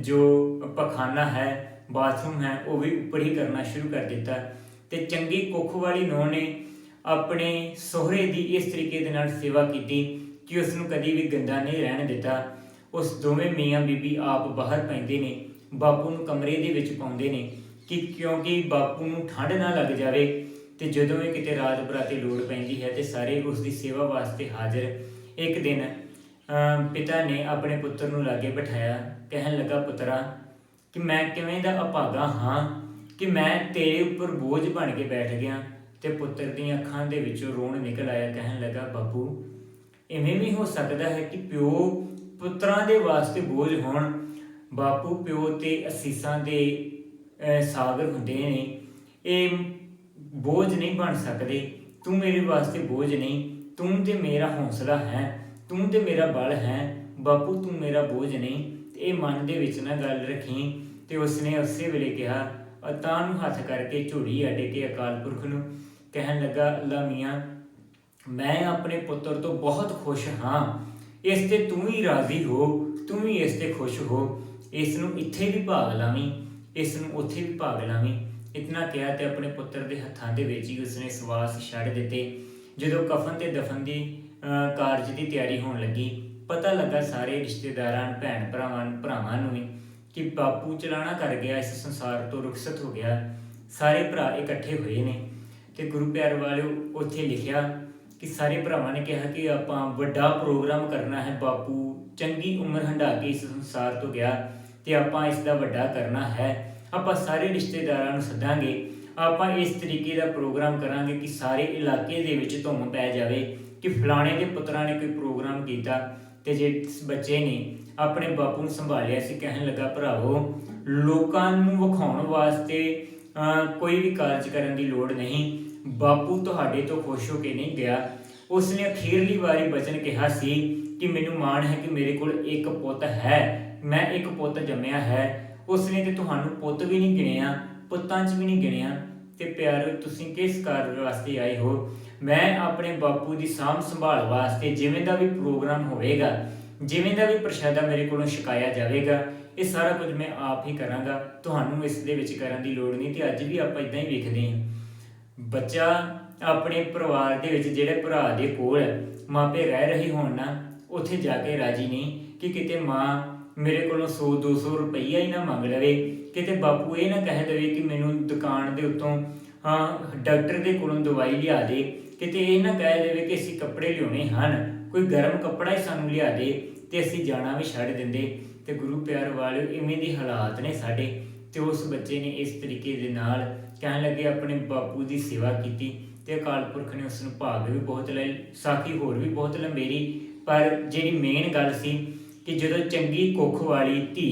ਜੋ ਪਖਾਨਾ ਹੈ, ਬਾਥਰੂਮ ਹੈ, ਉਹ ਵੀ ਉੱਪਰ ਹੀ ਕਰਨਾ ਸ਼ੁਰੂ ਕਰ ਦਿੱਤਾ। ਤੇ ਚੰਗੀ ਕੁੱਖ ਵਾਲੀ ਨੌ ਨੇ ਆਪਣੇ ਸਹੁਰੇ ਦੀ ਇਸ ਤਰੀਕੇ ਦੇ ਨਾਲ ਸੇਵਾ ਕੀਤੀ ਕਿ ਉਸ ਨੂੰ ਕਦੀ ਵੀ ਗੰਦਾ ਨਹੀਂ ਰਹਿਣ ਦਿੱਤਾ। ਉਸ ਦੋਵੇਂ ਮੀਆਂ ਬੀਬੀ ਆਪ ਬਾਹਰ ਪੈਂਦੇ ਨੇ, ਬਾਪੂ ਨੂੰ ਕਮਰੇ ਦੇ ਵਿੱਚ ਪਾਉਂਦੇ ਨੇ ਕਿ ਕਿਉਂਕਿ ਬਾਪੂ ਨੂੰ ਠੰਡ ਨਾ ਲੱਗ ਜਾਵੇ ਤੇ ਜਦੋਂ ਵੀ ਕਿਤੇ ਰਾਤ ਬਰਾਤੇ ਲੋੜ ਪੈਂਦੀ ਹੈ ਤੇ ਸਾਰੇ ਉਸ ਦੀ ਸੇਵਾ ਵਾਸਤੇ ਹਾਜ਼ਰ। ਇੱਕ ਦਿਨ ਪਿਤਾ ਨੇ ਆਪਣੇ ਪੁੱਤਰ ਨੂੰ ਲਾਗੇ ਬਿਠਾਇਆ, ਕਹਿਣ ਲੱਗਾ, ਪੁੱਤਰਾ, ਕਿ ਮੈਂ ਕਿਵੇਂ ਦਾ ਅਭਾਗਾ ਹਾਂ ਕਿ ਮੈਂ ਤੇਰੇ ਉੱਪਰ ਬੋਝ ਬਣ ਕੇ ਬੈਠ ਗਿਆ। ਤੇ ਪੁੱਤਰ ਦੀਆਂ ਅੱਖਾਂ ਦੇ ਵਿੱਚੋਂ ਰੋਣ ਨਿਕਲ ਆਇਆ, ਕਹਿਣ ਲੱਗਾ, ਬਾਪੂ, ਇਵੇਂ ਵੀ ਹੋ ਸਕਦਾ ਹੈ ਕਿ ਪਿਓ ਪੁੱਤਰਾਂ ਦੇ ਵਾਸਤੇ ਬੋਝ ਹੋਣ। ਬਾਪੂ, ਪਿਓ ਤੇ ਅਸੀਸਾਂ ਦੇ ਸਾਗਰ ਹੁੰਦੇ ਨੇ। ਇਹ ਬੋਝ ਨਹੀਂ ਬਣ ਸਕਦੇ। ਤੂੰ ਮੇਰੇ ਵਾਸਤੇ ਬੋਝ ਨਹੀਂ। ਤੂੰ ਤੇ ਮੇਰਾ ਹੌਸਲਾ ਹੈ। ਤੂੰ ਤੇ ਮੇਰਾ ਬਲ ਹੈ। ਬਾਪੂ, ਤੂੰ ਮੇਰਾ ਬੋਝ ਨਹੀਂ। ਤੇ ਇਹ ਮਨ ਦੇ ਵਿੱਚ ਨਾ ਗੱਲ ਰੱਖੀ ਤੇ ਉਸਨੇ ਉਸੇ ਵੇਲੇ ਕਿਹਾ, ਅਤਾਂ ਨੂੰ ਹੱਥ ਕਰਕੇ ਝੋੜੀ ਅੱਡੇ ਕੇ ਅਕਾਲ ਪੁਰਖ ਨੂੰ। ਕਹਿਣ ਲੱਗਾ ਅੱਲਾ ਮੀਆਂ, ਮੈਂ ਆਪਣੇ ਪੁੱਤਰ ਤੋਂ ਬਹੁਤ ਖੁਸ਼ ਹਾਂ। ਇਸ ਤੇ ਤੂੰ ਹੀ ਰਾਜ਼ੀ ਹੋ, ਤੂੰ ਵੀ ਇਸ ਤੇ ਖੁਸ਼ ਹੋ। ਇਸ ਨੂੰ ਇੱਥੇ ਵੀ ਭਾਗ ਲਾਵੀਂ, ਇਸ ਨੂੰ ਉੱਥੇ ਵੀ ਭਾਗ ਲਾਵੀਂ। ਇਤਨਾ ਕਿਹਾ ਤੇ ਆਪਣੇ ਪੁੱਤਰ ਦੇ ਹੱਥਾਂ ਦੇ ਵਿੱਚ ਹੀ ਉਸਨੇ ਸਵਾਸ ਛੱਡ ਦਿੱਤੇ। ਜਦੋਂ ਕਫਨ ਤੇ ਦਫਨ ਦੀ ਕਾਰਜ ਦੀ ਤਿਆਰੀ ਹੋਣ ਲੱਗੀ, ਪਤਾ ਲੱਗਾ ਸਾਰੇ ਰਿਸ਼ਤੇਦਾਰਾਂ ਭੈਣ ਭਰਾਵਾਂ ਭਰਾਵਾਂ ਨੂੰ ਵੀ ਕਿ ਬਾਪੂ ਚਲਾਣਾ ਕਰ ਗਿਆ, ਇਸ ਸੰਸਾਰ ਤੋਂ ਰੁਖਸਤ ਹੋ ਗਿਆ। ਸਾਰੇ ਭਰਾ ਇਕੱਠੇ ਹੋਏ ਨੇ। ਤੇ ਗੁਰੂ ਪਿਆਰ ਵਾਲਿਓ ਉੱਥੇ ਲਿਖਿਆ ਕਿ ਸਾਰੇ ਭਰਾਵਾਂ ਨੇ ਕਿਹਾ ਕਿ ਆਪਾਂ ਵੱਡਾ ਪ੍ਰੋਗਰਾਮ ਕਰਨਾ ਹੈ, ਬਾਪੂ ਚੰਗੀ ਉਮਰ ਹੰਢਾ ਕੇ ਇਸ ਸੰਸਾਰ ਤੋਂ ਗਿਆ ਤੇ ਆਪਾਂ ਇਸ ਦਾ ਵੱਡਾ ਕਰਨਾ ਹੈ। ਆਪਾਂ ਸਾਰੇ ਰਿਸ਼ਤੇਦਾਰਾਂ ਨੂੰ ਸੱਦਾਂਗੇ, ਆਪਾਂ ਇਸ ਤਰੀਕੇ ਦਾ ਪ੍ਰੋਗਰਾਮ ਕਰਾਂਗੇ ਕਿ ਸਾਰੇ ਇਲਾਕੇ ਦੇ ਵਿੱਚ ਧੁੰਮ ਪੈ ਜਾਵੇ ਕਿ ਫਲਾਣੇ ਦੇ ਪੁੱਤਰਾਂ ਨੇ ਕੋਈ ਪ੍ਰੋਗਰਾਮ ਕੀਤਾ ਤੇ ਜਿਸ ਬੱਚੇ ਨੇ ਆਪਣੇ ਬਾਪੂ ਨੂੰ ਸੰਭਾਲਿਆ ਸੀ, ਕਹਿਣ ਲੱਗਾ, ਭਰਾਵੋ, ਲੋਕਾਂ ਨੂੰ ਵਿਖਾਉਣ ਵਾਸਤੇ ਕੋਈ ਵੀ ਕਾਰਜ ਕਰਨ ਦੀ ਲੋੜ ਨਹੀਂ। ਬਾਪੂ ਤੁਹਾਡੇ ਤੋਂ ਖੁਸ਼ ਹੋ ਕੇ ਨਹੀਂ ਗਿਆ। ਉਸਨੇ ਅਖੀਰਲੀ ਵਾਰੀ ਬਚਨ ਕਿਹਾ ਸੀ ਕਿ ਮੈਨੂੰ ਮਾਣ ਹੈ ਕਿ ਮੇਰੇ ਕੋਲ ਇੱਕ ਪੁੱਤ ਹੈ। ਮੈਂ ਇੱਕ ਪੁੱਤ ਜੰਮਿਆ ਹੈ। ਉਸਨੇ ਤੇ ਤੁਹਾਨੂੰ ਪੁੱਤ ਵੀ ਨਹੀਂ ਗਿਣਿਆ, ਪੁੱਤਾਂ 'ਚ ਵੀ ਨਹੀਂ ਗਿਣਿਆ। ਤੇ ਪਿਆਰੋ, ਤੁਸੀਂ ਕਿਸ ਕਾਰਨ ਵਾਸਤੇ ਆਏ ਹੋ? ਮੈਂ ਆਪਣੇ ਬਾਪੂ ਦੀ ਸਾਂਭ ਸੰਭਾਲ ਵਾਸਤੇ ਜਿਵੇਂ ਦਾ ਵੀ ਪ੍ਰੋਗਰਾਮ ਹੋਵੇਗਾ, ਜਿਵੇਂ ਦਾ ਵੀ ਪ੍ਰਸ਼ਾਦਾ ਮੇਰੇ ਕੋਲੋਂ ਛਕਾਇਆ ਜਾਵੇਗਾ, ਇਹ ਸਾਰਾ ਕੁਝ ਮੈਂ ਆਪ ਹੀ ਕਰਾਂਗਾ। ਤੁਹਾਨੂੰ ਇਸ ਦੇ ਵਿੱਚ ਕਰਨ ਦੀ ਲੋੜ ਨਹੀਂ ਤੇ ਅੱਜ ਵੀ ਆਪਾਂ ਇਦਾਂ ਹੀ ਵੇਖਦੇ ਹਾਂ। ਬੱਚਾ ਆਪਣੇ ਪਰਿਵਾਰ ਦੇ ਵਿੱਚ ਜਿਹੜੇ ਭਰਾ ਦੇ ਕੋਲ ਮਾਪੇ ਰਹਿ ਰਹੇ ਹੋਣ ਨਾ, ਉੱਥੇ ਜਾ ਕੇ ਰਾਜੀ ਨਹੀਂ ਕਿ ਕਿਤੇ ਮਾਂ ਮੇਰੇ ਕੋਲੋਂ 100 200 ਰੁਪਈਆ ਹੀ ਨਾ ਮੰਗ ਲਵੇ। ਕਿਤੇ ਬਾਪੂ ਇਹ ਨਾ ਕਹਿ ਦੇਵੇ ਕਿ ਮੈਨੂੰ ਦੁਕਾਨ ਦੇ ਉੱਤੋਂ, ਹਾਂ, ਡਾਕਟਰ ਦੇ ਕੋਲੋਂ ਦਵਾਈ ਲਿਆ ਦੇ। ਕਿਤੇ ਇਹ ਨਾ ਕਹਿ ਦੇਵੇ ਕਿ ਅਸੀਂ ਕੱਪੜੇ ਲਿਆਉਣੇ ਹਨ, ਕੋਈ ਗਰਮ ਕੱਪੜਾ ਹੀ ਸਾਨੂੰ ਲਿਆ ਦੇ ਤੇ ਅਸੀਂ ਜਾਣਾ ਵੀ ਛੱਡ ਦਿੰਦੇ। ਤੇ ਗੁਰੂ ਪਿਆਰ ਵਾਲਿਓ ਇਵੇਂ ਦੇ ਹਾਲਾਤ ਨੇ ਸਾਡੇ, ਤੇ ਉਸ ਬੱਚੇ ਨੇ ਇਸ ਤਰੀਕੇ ਦੇ ਨਾਲ ਕਹਿਣ ਲੱਗੇ ਆਪਣੇ ਬਾਪੂ ਦੀ ਸੇਵਾ ਕੀਤੀ ਤੇ ਅਕਾਲ ਪੁਰਖ ਨੇ ਉਸ ਨੂੰ ਭਾਗ ਵੀ ਬਹੁਤ ਲਏ ਸਾਖੀ ਹੋਰ ਵੀ ਬਹੁਤ ਲੰਬੇਰੀ। ਪਰ ਜਿਹੜੀ ਮੇਨ ਗੱਲ ਸੀ ਕਿ ਜਦੋਂ ਚੰਗੀ ਕੁੱਖ ਵਾਲੀ ਧੀ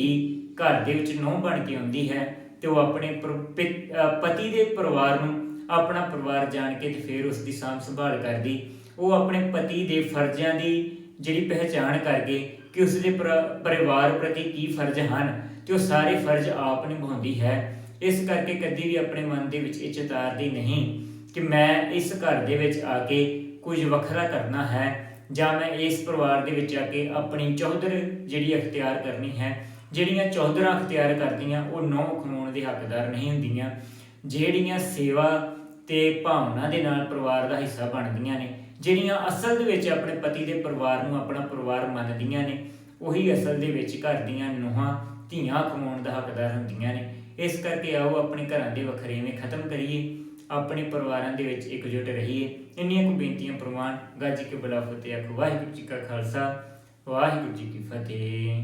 ਘਰ ਦੇ ਵਿੱਚ ਨੌ ਬਣ ਕੇ ਆਉਂਦੀ ਹੈ ਤੇ ਉਹ ਆਪਣੇ ਪਰ- ਪਿ- ਪਤੀ ਦੇ ਪਰਿਵਾਰ ਨੂੰ ਆਪਣਾ ਪਰਿਵਾਰ ਜਾਣ ਕੇ ਤੇ ਫਿਰ ਉਸ ਦੀ ਸਾਂਭ ਸੰਭਾਲ ਕਰਦੀ, ਉਹ ਆਪਣੇ ਪਤੀ ਦੇ ਫਰਜ਼ਾਂ ਦੀ ਜਿਹੜੀ ਪਹਿਚਾਣ ਕਰਕੇ ਕਿ ਉਸ ਦੇ ਪਰਿਵਾਰ ਪ੍ਰਤੀ ਕੀ ਫਰਜ਼ ਹਨ ਤੇ ਉਹ ਸਾਰੇ ਫਰਜ਼ ਆਪ ਨਿਭਾਉਂਦੀ ਹੈ। ਇਸ ਕਰਕੇ ਕਦੀ ਵੀ ਆਪਣੇ ਮਨ ਦੇ ਵਿੱਚ ਇਹ ਚਿਤਾਰਦੀ ਨਹੀਂ ਕਿ ਮੈਂ ਇਸ ਘਰ ਦੇ ਵਿੱਚ ਆ ਕੇ ਕੁਝ ਵੱਖਰਾ ਕਰਨਾ ਹੈ ਜਾਂ ਮੈਂ ਇਸ ਪਰਿਵਾਰ ਦੇ ਵਿੱਚ ਆ ਕੇ ਆਪਣੀ ਚੌਧਰ ਜਿਹੜੀ ਅਖਤਿਆਰ ਕਰਨੀ ਹੈ, ਜਿਹੜੀਆਂ ਚੌਧਰਾਂ ਅਖਤਿਆਰ ਕਰਦੀਆਂ, ਉਹ ਨੌ ਕਮਾਉਣ ਦੇ ਹੱਕਦਾਰ ਨਹੀਂ ਹੁੰਦੀਆਂ, ਜਿਹੜੀਆਂ ਸੇਵਾ ਤੇ ਭਾਵਨਾ ਦੇ ਨਾਲ ਪਰਿਵਾਰ ਦਾ ਹਿੱਸਾ ਬਣਦੀਆਂ ਨੇ, ਜਿਹੜੀਆਂ ਅਸਲ ਦੇ ਵਿੱਚ ਆਪਣੇ ਪਤੀ ਦੇ ਪਰਿਵਾਰ ਨੂੰ ਆਪਣਾ ਪਰਿਵਾਰ ਮੰਨਦੀਆਂ ਨੇ, ਉਹੀ ਅਸਲ ਦੇ ਵਿੱਚ ਘਰ ਦੀਆਂ ਨੂੰਹਾਂ ਧੀਆਂ ਕਮਾਉਣ ਦਾ ਹੱਕਦਾਰ ਹੁੰਦੀਆਂ ਨੇ। ਇਸ ਕਰਕੇ ਆਓ ਆਪਣੇ ਘਰਾਂ ਦੇ ਵਖਰੇਵੇਂ ਖਤਮ ਕਰੀਏ, ਆਪਣੇ ਪਰਿਵਾਰਾਂ ਦੇ ਵਿੱਚ ਇਕਜੁੱਟ ਰਹੀਏ। ਇੰਨੀਆਂ ਕੁ ਬੇਨਤੀਆਂ ਪ੍ਰਵਾਨ ਗੱਜ ਕੇ ਬਲਾ ਫਤਿਹ ਆਖੋ। ਵਾਹਿਗੁਰੂ ਜੀ ਕਾ ਖਾਲਸਾ, ਵਾਹਿਗੁਰੂ ਜੀ ਕੀ ਫਤਿਹ।